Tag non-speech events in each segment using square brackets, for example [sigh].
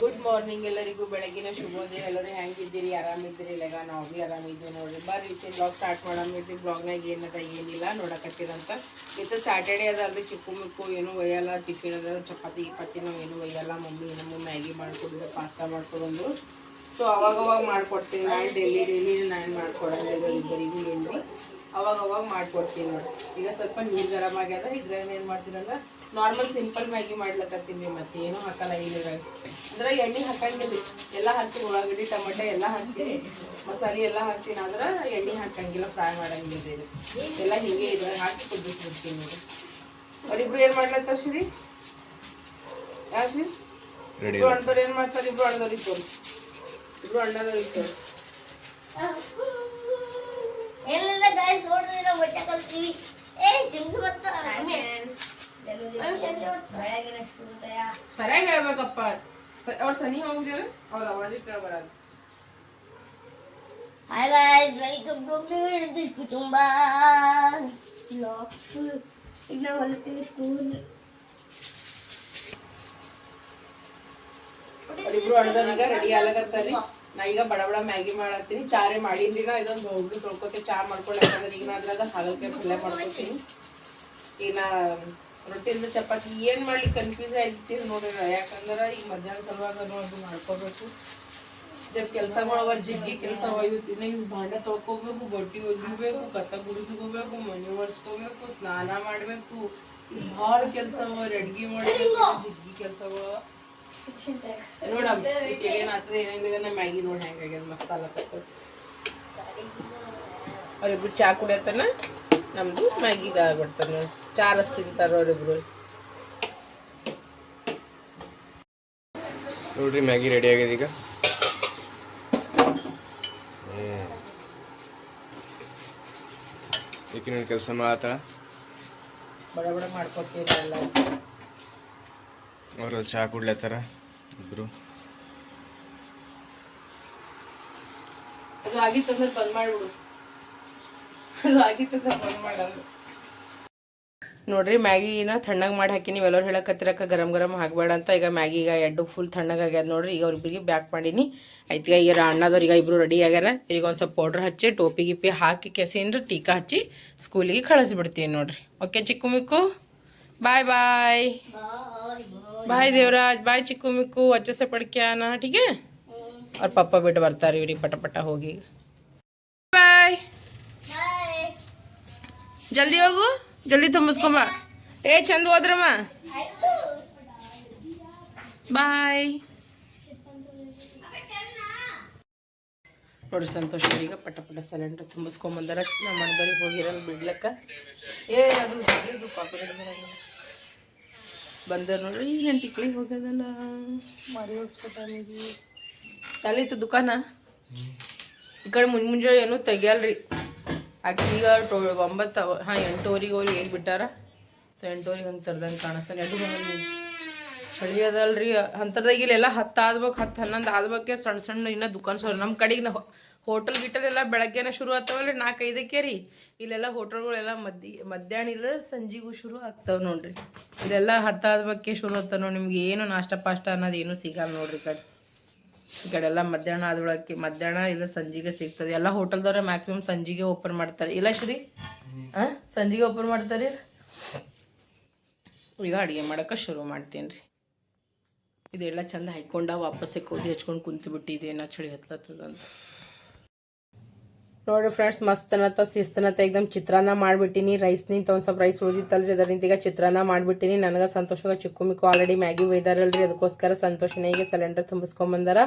Good morning ಎಲ್ಲರಿಗೂ, ಬೆಳಗಿನ ಶುಭೋದಯ ಎಲ್ಲರೂ ಹೆಂಗಿದ್ದೀರಿ? ಆರಾಮಿದ್ದೀರಿ? ಇಲ್ಲಗ ನಾವು ಭೀ ಆರಾಮಿದ್ದೀವಿ ನೋಡ್ರಿ. ಬರ್ರಿ ರೀತಿ ಬ್ಲಾಗ್ ಸ್ಟಾರ್ಟ್ ಮಾಡಂಬಿಟ್ರಿ ಬ್ಲಾಗ್ನಾಗ ಏನದ, ಏನಿಲ್ಲ, ನೋಡಕತ್ತೀರಂತ. ಸ್ಯಾಟರ್ಡೆ ಅದ ಅದಲ್ರಿ ಚಿಕ್ಕು ಮಿಕ್ಕು ಏನು ಒಯ್ಯಲ್ಲ ಟಿಫಿನ್ ಅದ, ಚಪಾತಿ, ಗಿಪಾತಿ ನಾವು ಏನು ಒಯ್ಯಲ್ಲ. ಮಮ್ಮಿ ನಮ್ಮ ಮ್ಯಾಗಿ ಮಾಡ್ಕೊಡಿದ್ರೆ ಪಾಸ್ತಾ ಮಾಡ್ಕೊಡಂದ್ರು ಸೊ ಅವಾಗ ಅವಾಗ ಮಾಡ್ಕೊಡ್ತೀನಿ ನಾನು. ಡೈಲಿ ಡೈಲಿ ನಾನು ಮಾಡ್ಕೊಡಂಗಿಲ್ಲ ಇಬ್ಬರಿಗೂ ಏನು ಅವಾಗ ಅವಾಗ ಮಾಡ್ಕೊಡ್ತೀನಿ ನೋಡಿ ಈಗ ಸ್ವಲ್ಪ ನೀರು ಗರಮ್ ಆಗ್ಯದ, ಇದ್ರಾಗ ಏನು ಮಾಡ್ತೀನಿ ನಾರ್ಮಲ್ ಸಿಂಪಲ್ ಮ್ಯಾಗಿ ಮಾಡ್ಲಕತ್ತೀನಿ ರೀ ಮತ್ತೆ ಏನೂ ಹಾಕಲ್ಲ ಈಗ ಅಂದ್ರೆ ಎಣ್ಣೆ ಹಾಕಂಗಿಲ್ಲ. ರೀ ಎಲ್ಲ ಹಾಕ್ತೀನಿ ಉಳ್ಳಾಗಡ್ಡಿ ಟೊಮೆಟೊ ಎಲ್ಲ ಹಾಕ್ತೀನಿ ಮಸಾಲೆ ಎಲ್ಲ ಹಾಕ್ತೀನಿ ಆದ್ರೆ ಎಣ್ಣೆ ಹಾಕಂಗಿಲ್ಲ ಫ್ರೈ ಮಾಡಂಗಿಲ್ಲ ರೀ. ಇದು. ಎಲ್ಲ ಹಿಂಗೆ ಇದ್ರಾಗ ಹಾಕಿ ಕುದಿಸ್ಬಿಡ್ತೀನಿ ನೋಡಿ ಅವರಿಬ್ರು ಏನು ಮಾಡ್ಲತ್ತಾರ ಶ್ರೀ? ಯಾವ ಶ್ರೀ? ಇಬ್ರು ಅಣ್ಣದವ್ರು ಏನು ಮಾಡ್ತಾರೆ? ಇಬ್ರು ಅಣ್ಣದವ್ರಿಗೆ ತೋರಿಸಿ ಇಬ್ರು ಅಣ್ಣದವ್ರಿಗೆ ತೋರಿಸಿ ಎಲ್ಲ ಗಾಯ್ಸ್ ನೋಡ್ರಿ ನಾವು ಬಟ್ಟೆ ಕಲ್ತೀವಿ. ಏ ಶಂಕಿ ಬತ್ತ ಬೆಳಗಿನ ಶುರುದಯ ಸರಿಯಾಗಿ ಹೇಳ್ಬೇಕಪ್ಪ ಅವ್ರು ಸನಿ ಹೋಗ್ಜಾರ ಅವ್ರ ಅವಾಜ್ ಕೇಳ ಬರಲ್ಲ ಹಾಯ್ ಗಾಯ್ಸ್ ವೆಲ್ಕಮ್ ಟು ಹಿಡಿದು ಕುಟುಂಬ ಬ್ಲಾಗ್ಸ್ ಈಗ ನಾವು ಹೊಲತೀವಿ ಸ್ಕೂಲ್ ಅವ್ರಿಬ್ರು ಅಣ್ಣದವ್ರೀಗ ರೆಡಿ ಆಗ್ಲಕತ್ತಾರಿ ನಾ ಈಗ ಬಡ ಬಡ ಮ್ಯಾಗಿ ಮಾಡತ್ತೀನಿ ಚಾರೆ ಮಾಡೀನಿ ನಾ ಇದೊಂದು ಹೋಗಿ ತೊಳ್ಕೊತೆ ಚಾ ಮಾಡ್ಕೊಳ್ಳಿ ಯಾಕಂದ್ರೆ ಈಗ ನಾ ಅದ್ರಾಗ ಹಾಗಲ್ಕಾಯಿ ಪಲ್ಯ ಮಾಡ್ಕೊತೀನಿ ಈಗ ನಾ ರೊಟ್ಟಿಯಿಂದ ಚಪಾತಿ ಏನು ಮಾಡ್ಲಿಕ್ಕೆ ಕನ್ಫ್ಯೂಸ್ ಆಗಿರ್ತೀರಿ ನೋಡ್ರಿ ಯಾಕಂದ್ರೆ ಈಗ ಮಧ್ಯಾಹ್ನ ಸಲುವಾಗ ಅದು ಮಾಡ್ಕೋಬೇಕು. ಜಬ್ ಕೆಲಸ ಮಾಡೋವರ್ ಜಿಗ್ಗಿ ಕೆಲಸ ಒಯ್ಯುತ್ತೀನಿ ಹಿಂಗೆ ಭಾಂಡೆ ತೊಳ್ಕೊಬೇಕು, ಬಟ್ಟಿ ಒಗಿಬೇಕು, ಕಸ ಗುಡಿಸ್ಕೋಬೇಕು, ಮನೆ ಒರೆಸ್ಕೋಬೇಕು, ಸ್ನಾನ ಮಾಡಬೇಕು. ಭಾಳ ಕೆಲಸ ಅಡ್ಗಿ ಮಾಡಬೇಕು, ಜಿಗ್ಗಿ ಕೆಲಸಗಳು. ನೋಡಮ್ ಏನಾಗ್ತದೆ ಏನಿದೆ ನಮ್ಮ ಮ್ಯಾಗಿ ನೋಡಿ ಹೆಂಗಾಗ್ಯದ ಮಸ್ತ್ ಆಗತ್ತದ ಅವ್ರಿಬ್ರು ಚಾ ಕುಡಿಯತ್ತನ ನಮ್ದು ಮ್ಯಾಗಿ ಆಗ್ಬಿಡ್ತಾರ ನೋಡಿ. ಚಾ ರಸ್ ತಿಂತಾರ ಅವ್ರಿಬ್ರು ನೋಡ್ರಿ ಮ್ಯಾಗಿ ರೆಡಿ ಆಗಿದೆ ಈಗ. ಈಕಿನ ಕೆಲಸ ಮಾಡತ್ತಾಳ ಬಡ ಬಡ ಮಾಡ್ಕೊತೀವಿ ಎಲ್ಲ. ಅವ್ರು ಚಹಾ ಕುಡ್ಲತ್ತಾರ ಇಬ್ರು. ಅದು ಆಗಿತ್ತಂದ್ರೆ ಬಂದ್ ಮಾಡ್ಬಿಡು. ನೋಡ್ರಿ ಮ್ಯಾಗಿನ ತಣ್ಣಗೆ ಮಾಡಿ ಹಾಕಿ ನೀವೆಲ್ಲರೂ ಹೇಳಕತ್ತಿರಕ್ಕ ಗರಂ ಗರಂ ಹಾಕಬೇಡ ಅಂತ. ಈಗ ಮ್ಯಾಗಿ ಈಗ ಎಡ್ಡು ಫುಲ್ ತಣ್ಣಗಾಗ್ಯದ ನೋಡ್ರಿ ಈಗ ಅವ್ರಿಬ್ರಿಗೆ ಬ್ಯಾಕ್ ಮಾಡೀನಿ. ಆಯ್ತು ಈಗ ಅಣ್ಣದವ್ರಿಗೆ ಇಬ್ಬರು ರೆಡಿ ಆಗ್ಯಾರ. ಈಗ ಒಂದು ಸ್ವಲ್ಪ ಪೌಡ್ರ್ ಹಚ್ಚಿ ಟೋಪಿ ಗಿಪಿ ಹಾಕಿ ಕೆಸಿಂದ್ರ ಟೀಕಾ ಹಚ್ಚಿ ಸ್ಕೂಲಿಗೆ ಕಳಿಸ್ಬಿಡ್ತೀನಿ ನೋಡ್ರಿ. ಓಕೆ ಚಿಕ್ಕು ಮಿಕ್ಕು? ಬಾಯ್ ಬಾಯ್ ಬಾಯ್ ದೇವರಾಜ್. ಬಾಯ್ ಚಿಕ್ಕು ಮಿಕ್ಕು. ಅಚ್ಚಸ ಪಡ್ಕ್ಯಾನ? ಠೀಕೆ ಅವ್ರ ಪಪ್ಪ ಬಿಟ್ಟು ಬರ್ತಾರೆ ಇವ್ರಿಗೆ ಪಟ ಪಟ ಹೋಗಿ. ಜಲ್ದಿ ಹೋಗು, ಜಲ್ದಿ ತುಂಬಿಸ್ಕೊಂಬ. ಏ, ಚಂದ ಹೋದ್ರಮ್ಮ. ಬಾಯ್ ನೋಡ್ರಿ ಸಂತೋಷ, ಈಗ ಪಟ ಪಟ ಸಿಲಿಂಡರ್ ತುಂಬಿಸ್ಕೊಂಬಂದಾರ. ನಮ್ಮ ಅಣ್ಣದವ್ರಿಗೆ ಹೋಗಿರಲ್ಲ ಬಿಡ್ಲಕ್ಕ. ಏ, ಅದು ಬಂದರು ನೋಡ್ರಿ ಈಗ ನನ್ನ ಟಿಕ್ಳಿಗೆ ಹೋಗ್ಯದಲ್ಲ. ಮರಿ ಹೊಡ್ಸ್ಕೊತಾನಿಗೆ ಚಾಲಿತ್ತು ದುಕಾನ. ಈ ಕಡೆ ಮುಂಜ್ ಮುಂಜಾನೆ ಏನೂ ತೆಗಿಯಲ್ರಿ. ಆಕೆ ಈಗ ಟೋ ಒಂಬತ್ತು, ಹಾಂ, ಎಂಟೂವರೆಗೆ ಅವ್ರು ಏನು ಬಿಟ್ಟಾರ? ಸೊ ಎಂಟೂವರೆಗೆ ಹಂಗೆ ತರ್ದಂಗೆ ಕಾಣಿಸ್ತಾನೆ ಎರಡು ಚಳಿ ಅದಲ್ರಿ. ಅಂಥದ್ದಾಗ ಇಲ್ಲೆಲ್ಲ ಹತ್ತು ಆದ್ಬೇಕು, ಹತ್ತು ಹನ್ನೊಂದು ಆದ್ಬೇಕೆ ಸಣ್ಣ ಸಣ್ಣ ಇನ್ನೂ ದುಕಾನ್ ಸರ್ ನಮ್ಮ ಕಡೆಗೆ ನಾವು ಹೋಟೆಲ್ ಗಿಟಲ್ ಎಲ್ಲ ಬೆಳಗ್ಗೆನೇ ಶುರು ಆಗ್ತಾವಲ್ರಿ, ನಾಲ್ಕೈದಕ್ಕೆ ರೀ. ಇಲ್ಲೆಲ್ಲ ಹೋಟೆಲ್ಗಳೆಲ್ಲ ಮದ್ದಿ ಮಧ್ಯಾಹ್ನ ಇಲ್ಲ, ಸಂಜೆಗೂ ಶುರು ಆಗ್ತಾವೆ ನೋಡ್ರಿ. ಇಲ್ಲೆಲ್ಲ ಹತ್ತು ಆದ್ಬೇಕೆ ಶುರು ಆಗ್ತಾವೆ ನೋಡಿ. ನಿಮ್ಗೆ ಏನು ನಾಷ್ಟ ಪಾಷ್ಟ ಅನ್ನೋದು ಏನೂ ಸಿಗಲ್ಲ ನೋಡ್ರಿ ಕಡೆ ಈ ಕಡೆ ಎಲ್ಲ ಮಧ್ಯಾಹ್ನ ಆದೊಳಕ್ಕೆ, ಮಧ್ಯಾಹ್ನ ಇಲ್ಲ ಸಂಜೆಗೆ ಸಿಗ್ತದೆ. ಎಲ್ಲ ಹೋಟೆಲ್ದವ್ರೆ ಮ್ಯಾಕ್ಸಿಮಮ್ ಸಂಜೆಗೆ ಓಪನ್ ಮಾಡ್ತಾರೆ. ಇಲ್ಲ ಶ್ರೀ? ಹಾಂ ಸಂಜೆಗೆ ಓಪನ್ ಮಾಡ್ತಾರೆ? ಈಗ ಅಡುಗೆ ಮಾಡೋಕೆ ಶುರು ಮಾಡ್ತೀನಿ ರೀ ಇದೆಲ್ಲ ಚಂದ ಹಾಕ್ಕೊಂಡ ವಾಪಸ್ಸೆ ಕೂದಿ ಹಚ್ಕೊಂಡು ಕುಂತು ಬಿಟ್ಟಿದೆ ಚಳಿ ಹತ್ಲತ್ತದ ಅಂತ. ನೋಡ್ರಿ ಫ್ರೆಂಡ್ಸ್ ಮಸ್ತ್ ಅನ್ನತ್ತ ಶಿಸ್ತನತ್ತ ಚಿತ್ರಾನ್ನ ಮಾಡಿಬಿಟ್ಟಿನಿ. ರೈಸ್ ನಿಂತ ಒಂದು ಸ್ವಲ್ಪ ರೈಸ್ ಉಳಿದಿತ್ತಲ್ರಿ. ಅದರಿಂದ ಈಗ ಚಿತ್ರಾನ್ನ ಮಾಡಿಬಿಟ್ಟಿನಿ. ನನಗೆ ಸಂತೋಷಕ್ಕೆ ಚಿಕ್ಕು ಮಿಕ್ಕು ಆಲ್ರೆಡಿ ಮ್ಯಾಗಿ ಒಯ್ದಾರಲ್ರಿ. ಅದಕ್ಕೋಸ್ಕರ ಸಂತೋಷನ ಈಗ ಸಿಲಿಂಡರ್ ತುಂಬಿಸ್ಕೊಂಬಂದಾರ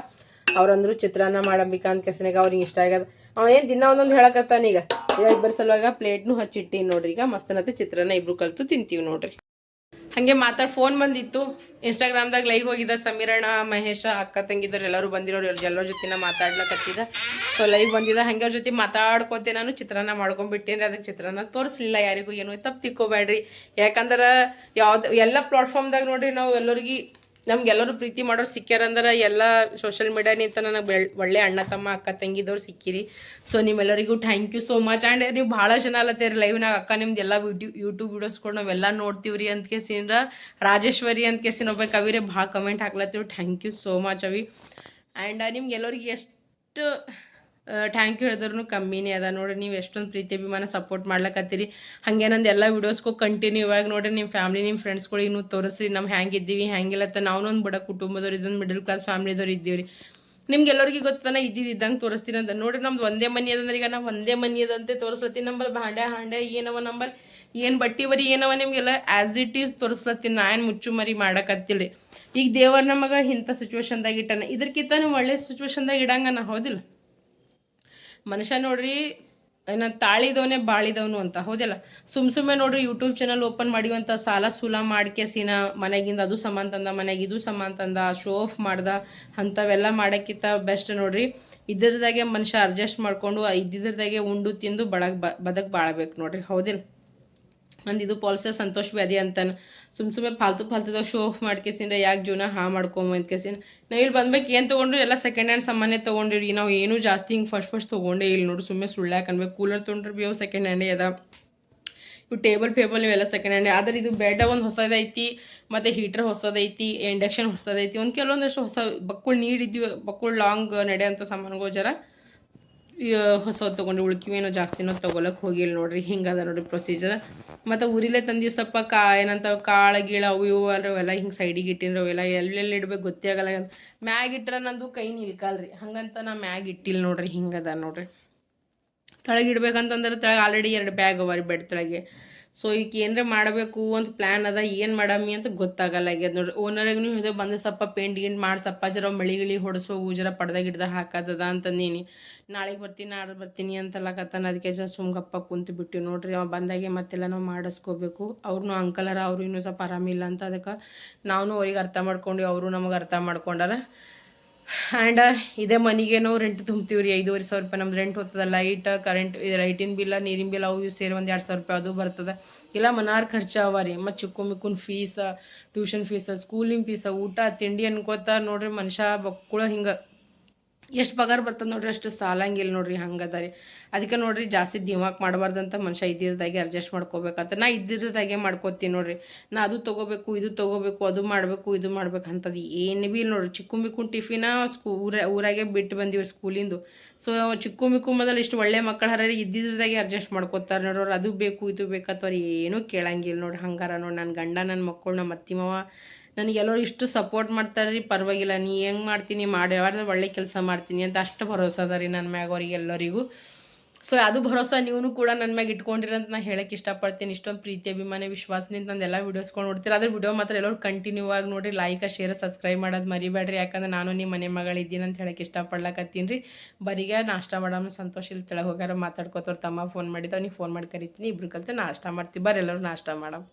ಅವ್ರಂದ್ರು ಚಿತ್ರಾನ್ನ ಮಾಡಂಬಿಕ ಅಂತ ಕೆಸನಿಗೆ ಅವ್ರಿಗೆ ಇಷ್ಟ ಆಗ್ಯದ. ಅವ ಏನು ದಿನ ಒಂದೊಂದು ಹೇಳಕತ್ತಾನ ಈಗ. ಇಬ್ಬರ ಸಲುವಾಗ ಪ್ಲೇಟ್ನು ಹಚ್ಚಿಟ್ಟಿನಿ ನೋಡ್ರಿ. ಈಗ ಮಸ್ತನತ್ತೆ ಚಿತ್ರಾನ್ನ ಇಬ್ರು ಕಲ್ತು ತಿಂತೀವಿ ನೋಡ್ರಿ. ಹಾಗೆ ಮಾತಾಡಿ ಫೋನ್ ಬಂದಿತ್ತು. ಇನ್ಸ್ಟಾಗ್ರಾಮ್ದಾಗ ಲೈವ್ ಹೋಗಿದ್ದ ಸಮೀರಣ್ಣ, ಮಹೇಶ, ಅಕ್ಕ ತಂಗಿದ್ರು ಎಲ್ಲರೂ ಬಂದಿರೋರು. ಎಲ್ಲರ ಜೊತೆ ಮಾತಾಡ್ಲಕತ್ತಿದ. ಸೊ ಲೈವ್ ಬಂದಿದ್ದ ಹಂಗೆ ಅವ್ರ ಜೊತೆ ಮಾತಾಡ್ಕೊತೆ ನಾನು ಚಿತ್ರಾನ್ನ ಮಾಡ್ಕೊಂಡ್ಬಿಟ್ಟೇನ್ರಿ ಅದಕ್ಕೆ ಚಿತ್ರಾನ್ನ ತೋರಿಸ್ಲಿಲ್ಲ ಯಾರಿಗೂ. ಏನು ತಪ್ಪು ತಿಕ್ಕೋಬೇಡ್ರಿ ಯಾಕಂದ್ರೆ ಯಾವ್ದು, ಎಲ್ಲ ಪ್ಲಾಟ್ಫಾರ್ಮ್ದಾಗ ನೋಡ್ರಿ ನಾವು ಎಲ್ಲರಿಗೆ ನಮ್ಗೆಲ್ಲರೂ ಪ್ರೀತಿ ಮಾಡೋರು ಸಿಕ್ಕ್ಯಾರಂದ್ರೆ ಎಲ್ಲ ಸೋಷಿಯಲ್ ಮೀಡಿಯಾನಿಂತ ನನಗೆ ಒಳ್ಳೆ ಅಣ್ಣ, ತಮ್ಮ, ಅಕ್ಕ, ತಂಗಿದವ್ರು ಸಿಕ್ಕಿರಿ. ಸೊ ನಿಮ್ಮೆಲ್ಲರಿಗೂ thank you so much and ನೀವು ಭಾಳ ಜನ ಅಲ್ಲತ್ತೀರಿ ಲೈವ್ನಾಗ ಅಕ್ಕ ನಿಮ್ದು ಎಲ್ಲ ವಿಡಿಯೋ ಯೂಟ್ಯೂಬ್ ವಿಡಿಯೋಸ್ಕೊಂಡು ನಾವೆಲ್ಲ ನೋಡ್ತೀವಿ ಅಂತ ಕೇಸಿಂದ್ರ ರಾಜೇಶ್ವರಿ ಅಂತ ಕೇಸಿನ ಒಬ್ಬ ಕವಿರೇ ಭಾಳ ಕಮೆಂಟ್ ಹಾಕ್ಲತ್ತೀವಿ ಥ್ಯಾಂಕ್ ಯು ಸೋ ಮಚ್ ಅವಿ. ಆ್ಯಂಡ್ ನಿಮ್ಗೆಲ್ಲರಿಗೆ ಎಷ್ಟು ಥ್ಯಾಂಕ್ ಯು ಹೇಳಿದ್ರು ಕಮ್ಮಿನೇ ಅದ. ನೋಡ್ರಿ, ನೀವು ಎಷ್ಟೊಂದು ಪ್ರೀತಿ ಅಭಿಮಾನ ಸಪೋರ್ಟ್ ಮಾಡ್ಲಕತ್ತೀರಿ. ಹಾಗೆ ನಂದು ಎಲ್ಲ ವೀಡಿಯೋಸ್ಗೂ ಕಂಟಿನ್ಯೂ ಇವಾಗ ನೋಡಿರಿ ನಿಮ್ಮ ಫ್ಯಾಮ್ಲಿ ನಿಮ್ಮ ಫ್ರೆಂಡ್ಸ್ಗಳಿಗೆ ನೀವು ತೋರಿಸ್ರಿ ನಮ್ಮ ಹ್ಯಾಂಗೆ ಇದ್ದೀವಿ ಹ್ಯಾಂಗಿಲ್ಲ ಅಂತ ಒಂದು ಬಡ ಕುಟುಂಬದವ್ರು, ಇದೊಂದು ಮಿಡಲ್ ಕ್ಲಾಸ್ ಫ್ಯಾಮ್ಲಿದವ್ರು ಇದ್ದೀವಿ ನಿಮ್ಗೆಲ್ಲರಿಗೂ ಗೊತ್ತಾನ ಇದ್ದಿದ್ದಂಗೆ ತೋರಿಸ್ತೀನಿ ಅಂತ. ನೋಡಿರಿ, ನಮ್ದು ಒಂದೇ ಮನಿ ಅದಂದ್ರೆ ಈಗ ನಾವು ಒಂದೇ ಮನಿ ಅದಂತೆ ತೋರಿಸ್ಲತ್ತೀನಿ ನಂಬಲ್ಲಿ ಭಾಂಡೆ, ಹಾಂಡೆ, ಏನವ ನಂಬಲ್ಲಿ ಏನು ಬಟ್ಟಿ ಬರಿ ಏನವ ನಿಮಗೆಲ್ಲ ಆ್ಯಸ್ ಇಟ್ ಈಸ್ ತೋರಿಸ್ಲತ್ತೀನಿ. ನಾ ಏನು ಮುಚ್ಚು ಮರಿ ಮಾಡಕತ್ತಿಲ್ಲ ಈಗ ದೇವರ ನಮಗೆ ಇಂಥ ಸಿಚುವೇಶನ್ದಾಗ ಇಟ್ಟಾನ. ಇದಕ್ಕಿಂತ ಒಳ್ಳೆ ಸಿಚುವೇಶನ್ದಾಗ ನಾ ಹೌದಿಲ್ಲ? ಮನುಷ್ಯ ನೋಡ್ರಿ, ಏನ ತಾಳಿದವನೇ ಬಾಳಿದವನು ಅಂತ. ಹೌದಲ್ಲ? ಸುಮ್ ಸುಮ್ಮನೆ ನೋಡ್ರಿ ಯೂಟ್ಯೂಬ್ ಚಾನಲ್ ಓಪನ್ ಮಾಡಿವಂತ ಸಾಲ ಸೂಲ ಮಾಡ್ಕೆಸಿನ ಮನೆಗಿಂದ ಅದು ಸಮಾನ್ ತಂದ, ಮನೆಗೆ ಇದು ಸಮಾನ್ ತಂದ ಶೋ ಆಫ್ ಮಾಡ್ದ, ಅಂಥವೆಲ್ಲ ಮಾಡೋಕ್ಕಿಂತ ಬೆಸ್ಟ್ ನೋಡ್ರಿ. ಇದ್ರದಾಗೆ ಮನುಷ್ಯ ಅಡ್ಜಸ್ಟ್ ಮಾಡ್ಕೊಂಡು, ಇದ್ದಿದ್ರದಾಗೆ ಉಂಡು ತಿಂದು ಬಡಕ್ ಬದಕ್ ಬಾಳ್ಬೇಕು ನೋಡ್ರಿ. ಹೌದಿಲ್ಲ ನಂದು ಇದು ಪಾಲಿಸ ಸಂತೋಷ್ ವ್ಯಾಧಿ ಅಂತಾನೆ. ಸುಮ್ ಸುಮ್ಮನೆ ಫಾಲ್ತು ಫಾಲ್ತುದಾಗ ಶೋ ಆಫ್ ಮಾಡ್ಕೇಸಿಂದ ಯಾಕೆ ಜೀವನ ಹಾ ಮಾಡ್ಕೊಂಬ ಅಂದ್ಕೇಸಿನ ನಾವು ಇಲ್ಲಿ ಬಂದ್ಬೇಕು ಏನು ತೊಗೊಂಡ್ರು ಎಲ್ಲ ಸೆಕೆಂಡ್ ಹ್ಯಾಂಡ್ ಸಾಮಾನ್ಯ ತೊಗೊಂಡಿರಿ ನಾವು ಏನೂ ಜಾಸ್ತಿ ಹಿಂಗೆ ಫಸ್ಟ್ ಫಸ್ಟ್ ತೊಗೊಂಡೇ ಇಲ್ಲಿ ನೋಡ್ರಿ. ಸುಮ್ಮನೆ ಸುಳ್ಳ ಅನ್ಬೇಕು. ಕೂಲರ್ ತೊಗೊಂಡ್ರೆ ಬಿ ಅವು ಸೆಕೆಂಡ್ ಹ್ಯಾಂಡೇ ಅದ. ಇವು ಟೇಬಲ್ ಪೇಬಲ್ ಇವೆಲ್ಲ ಸೆಕೆಂಡ್ ಹ್ಯಾಂಡ್ ಆದ್ರೆ ಇದು ಬೆಡ್ ಒಂದು ಹೊಸದೈತಿ, ಮತ್ತು ಹೀಟರ್ ಹೊಸದೈತಿ ಇಂಡಕ್ಷನ್ ಹೊಸದೈತಿ. ಒಂದು ಕೆಲವೊಂದಷ್ಟು ಹೊಸ ಬಕ್ಕುಳ್ ನೀಡಿದ್ವಿ ಬಕ್ಕುಳ್ ಲಾಂಗ್ ನಡೆಯೋಂಥ ಸಾಮಾನುಗಳು ಜರ ಹೊಸದು ತೊಗೊಂಡು ಉಳ್ಕಿವೇನೋ ಜಾಸ್ತಿನೋ ತೊಗೊಳಕ್ಕೆ ಹೋಗಿಲ್ಲ ನೋಡ್ರಿ, ಹಿಂಗದ ನೋಡ್ರಿ ಪ್ರೊಸೀಜರ್ ಮತ್ತು ಊರಿಲೇ ತಂದಿ ಸ್ವಲ್ಪ ಕಾ, ಏನಂತ ಕಾಳು ಗೀಳ ಅವು ಇವು ಅವೆಲ್ಲ ಹಿಂಗೆ ಸೈಡಿಗೆ ಇಟ್ಟಿದ್ರೆ ಅವೆಲ್ಲ ಎಲ್ಲೆಲ್ಲಿ ಇಡ್ಬೇಕು ಗೊತ್ತಾಗಲ್ಲ ಮ್ಯಾಗ್ ಇಟ್ರೆ ನಂದು ಕೈ ನಿಲ್ಕಲ್ರಿ, ಹಂಗಂತ ನಾ ಮ್ಯಾಗ ಇಟ್ಟಿಲ್ಲ ನೋಡ್ರಿ ಹಿಂಗದ ನೋಡ್ರಿ. ತಳಗಿಡ್ಬೇಕಂತಂದ್ರೆ ತಳಗೆ ತೆಳಗೆ ಆಲ್ರೆಡಿ ಎರಡು ಬ್ಯಾಗ್ ಅವ ರೀ ಬೆಡ್ ತೆಳಗೆ. ಸೊ ಈಗ ಏನರ ಮಾಡಬೇಕು ಅಂತ ಪ್ಲ್ಯಾನ್ ಅದ, ಏನು ಮಾಡಮ್ಮಿ ಅಂತ ಗೊತ್ತಾಗಲ್ಲ. ಆಗ್ಯದ ನೋಡ್ರಿ ಓನರಿಗೂ ಹೇಳಿದೆ ಬಂದು ಸ್ವಲ್ಪ ಪೇಂಟ್ ಗಿಂಟ್ ಮಾಡ್ಸಪ್ಪ ಜರ ಮಳಿ ಗಿಳಿ ಹೊಡೆಸೋ ಜರ ಪಡ್ದ ಗಿಡ್ದ ಅಂತ ಅಂತಂದೀನಿ. ನಾಳೆಗೆ ಬರ್ತೀನಿ ನಾಳೆ ಬರ್ತೀನಿ ಅಂತಲ್ಲಕತ್ತಾನ ಅದಕ್ಕೆ ಜಸ್ಟ್ ಸುಮ್ಗಪ್ಪ ಕುಂತು ಬಿಟ್ಟು ನೋಡ್ರಿ, ಅವ ಬಂದಾಗೆ ಮತ್ತೆಲ್ಲ ನಾವು ಮಾಡಿಸ್ಕೋಬೇಕು. ಅವ್ರನ್ನೂ ಅಂಕಲರ ಅವರು ಇನ್ನೂ ಸ್ವಲ್ಪ ಆರಾಮಿಲ್ಲ ಅಂತ ಅದಕ್ಕೆ ನಾವು ಅವ್ರಿಗೆ ಅರ್ಥ ಮಾಡ್ಕೊಂಡು ಅವರು ನಮಗೆ ಅರ್ಥ ಮಾಡ್ಕೊಂಡಾರ. ಆ್ಯಂಡ್ ಇದೇ ಮನೆಗೆ ನಾವು ರೆಂಟ್ ತುಂಬ್ತೀವಿ ರೀ ಐದೂವರೆ ಸಾವಿರ ರೂಪಾಯಿ ನಮ್ದು ರೆಂಟ್ ಹೋಗ್ತದೆ ಲೈಟ್ ಕರೆಂಟ್ ಲೈಟಿನ ಬಿಲ್ಲ ನೀರಿನ ಬಿಲ್ ಅವು ಸೇರಿ ಒಂದು ಎರಡು ಸಾವಿರ ರೂಪಾಯಿ ಅದು ಬರ್ತದೆ. ಇಲ್ಲ ಮನಾರ್ ಖರ್ಚು ಅವ ರೀ ಮತ್ತು ಚಿಕ್ಕು ಮಿಕ್ಕುನ್ ಫೀಸ ಟ್ಯೂಷನ್ ಫೀಸ ಸ್ಕೂಲಿನ ಫೀಸ ಊಟ, ತಿಂಡಿ ಅನ್ಕೋತ ನೋಡ್ರಿ ಮನುಷ್ಯ ಬಕ್ಕುಳ ಹಿಂಗೆ. ಎಷ್ಟು ಪಗಾರ ಬರ್ತದೆ ನೋಡ್ರಿ, ಅಷ್ಟು ಸಾಲಂಗಿಲ್ಲ ನೋಡ್ರಿ ಹಂಗದ ರೀ. ಅದಕ್ಕೆ ನೋಡ್ರಿ ಜಾಸ್ತಿ ದಿಮಾಕ್ ಮಾಡಬಾರ್ದಂತ ಮನುಷ್ಯ ಇದ್ದಿರದಾಗೆ ಅಡ್ಜಸ್ಟ್ ಮಾಡ್ಕೋಬೇಕಂತ. ನಾ ಇದ್ದಿರದಾಗೆ ಮಾಡ್ಕೋತೀನಿ ನೋಡ್ರಿ. ನಾ ಅದು ತೊಗೋಬೇಕು, ಇದು ತೊಗೋಬೇಕು, ಅದು ಮಾಡಬೇಕು, ಇದು ಮಾಡ್ಬೇಕು ಅಂತದು ಏನು ಭೀ ನೋಡ್ರಿ. ಚಿಕ್ಕು ಮಿಕ್ಕು ಟಿಫಿನ ಸ್ಕೂ, ಊರ, ಊರಾಗೆ ಬಿಟ್ಟು ಬಂದಿವ್ರಿ ಸ್ಕೂಲಿಂದು. ಸೊ ಚಿಕ್ಕು ಮಿಕ್ಕು ಮೊದಲು ಇಷ್ಟು ಒಳ್ಳೆ ಮಕ್ಕಳ ಹರ ಇದ್ದಿದ್ರದಾಗೆ ಅಡ್ಜಸ್ಟ್ ಮಾಡ್ಕೋತಾರೆ ನೋಡ್ರಿ ಅದು ಬೇಕು, ಇದು ಬೇಕತ್ತವ್ರು ಏನೂ ಕೇಳಂಗಿಲ್ಲ ನೋಡ್ರಿ. ಹಂಗಾರ ನೋಡಿ ನನ್ನ ಗಂಡ ನನ್ನ ಮಕ್ಕಳು ನಮ್ಮ ಅತ್ತಿ ಮಾವ ನನಗೆ ಎಲ್ಲರೂ ಇಷ್ಟು ಸಪೋರ್ಟ್ ಮಾಡ್ತಾರೆ ರೀ ಪರವಾಗಿಲ್ಲ. ನೀ ಹೆಂಗೆ ಮಾಡ್ತೀನಿ, ಮಾಡಿ ಒಳ್ಳೆ ಕೆಲಸ ಮಾಡ್ತೀನಿ ಅಂತ ಅಷ್ಟು ಭರೋಸೆ ಅದ ರೀ ನನ್ನ ಮ್ಯಾಗ ಅವ್ರಿಗೆ ಎಲ್ಲರಿಗೂ ಸೊ ಅದು ಭರೋಸೆ ನೀವು ಕೂಡ ನನ್ನ ಮ್ಯಾಗ ಇಟ್ಕೊಂಡಿರಂತ ನಾನು ಹೇಳಕ್ಕೆ ಇಷ್ಟಪಡ್ತೀನಿ. ಇಷ್ಟೊಂದು ಪ್ರೀತಿ, ಅಭಿಮಾನ ನಂದು ಎಲ್ಲ ವೀಡಿಯೋಸ್ಕೊಂಡು ನೋಡ್ತೀರ. ಆದರೆ ವಿಡಿಯೋ ಮಾತ್ರ ಎಲ್ಲರೂ ಕಂಟಿನ್ಯೂ ಆಗಿ ನೋಡಿರಿ ಲೈಕ್ ಶೇರ್ ಸಬ್ಸ್ಕ್ರೈಬ್ ಮಾಡೋದು ಮರಿಬೇಡ್ರಿ. ಯಾಕಂದ್ರೆ ನಾನು ನಿಮ್ಮ ಮನೆ ಮಗಳಿದ್ದೀನಿ ಅಂತ ಹೇಳಕ್ಕೆ ಇಷ್ಟಪಡ್ಲಕತ್ತೀನಿ ರೀ. ಬರೀಗ ನಾಷ್ಟ ಮಾಡೋಣ ಸಂತೋಷ ಇಲ್ಲಿ ತೆಳಗೆ ಹೋಗ್ಯಾರ, ಮಾತಾಡ್ಕೋತವ್ರು ತಮ್ಮ ಫೋನ್ ಮಾಡಿದ ಅವ್ನಿಗೆ ಫೋನ್ ಮಾಡಿ ಕರಿತೀನಿ. ಇಬ್ರು ಕಲ್ತು ನಾಷ್ಟ ಮಾಡ್ತೀವಿ. ಬರ್ರಿ ಎಲ್ಲರೂ ನಾಷ್ಟ ಮಾಡಮ್.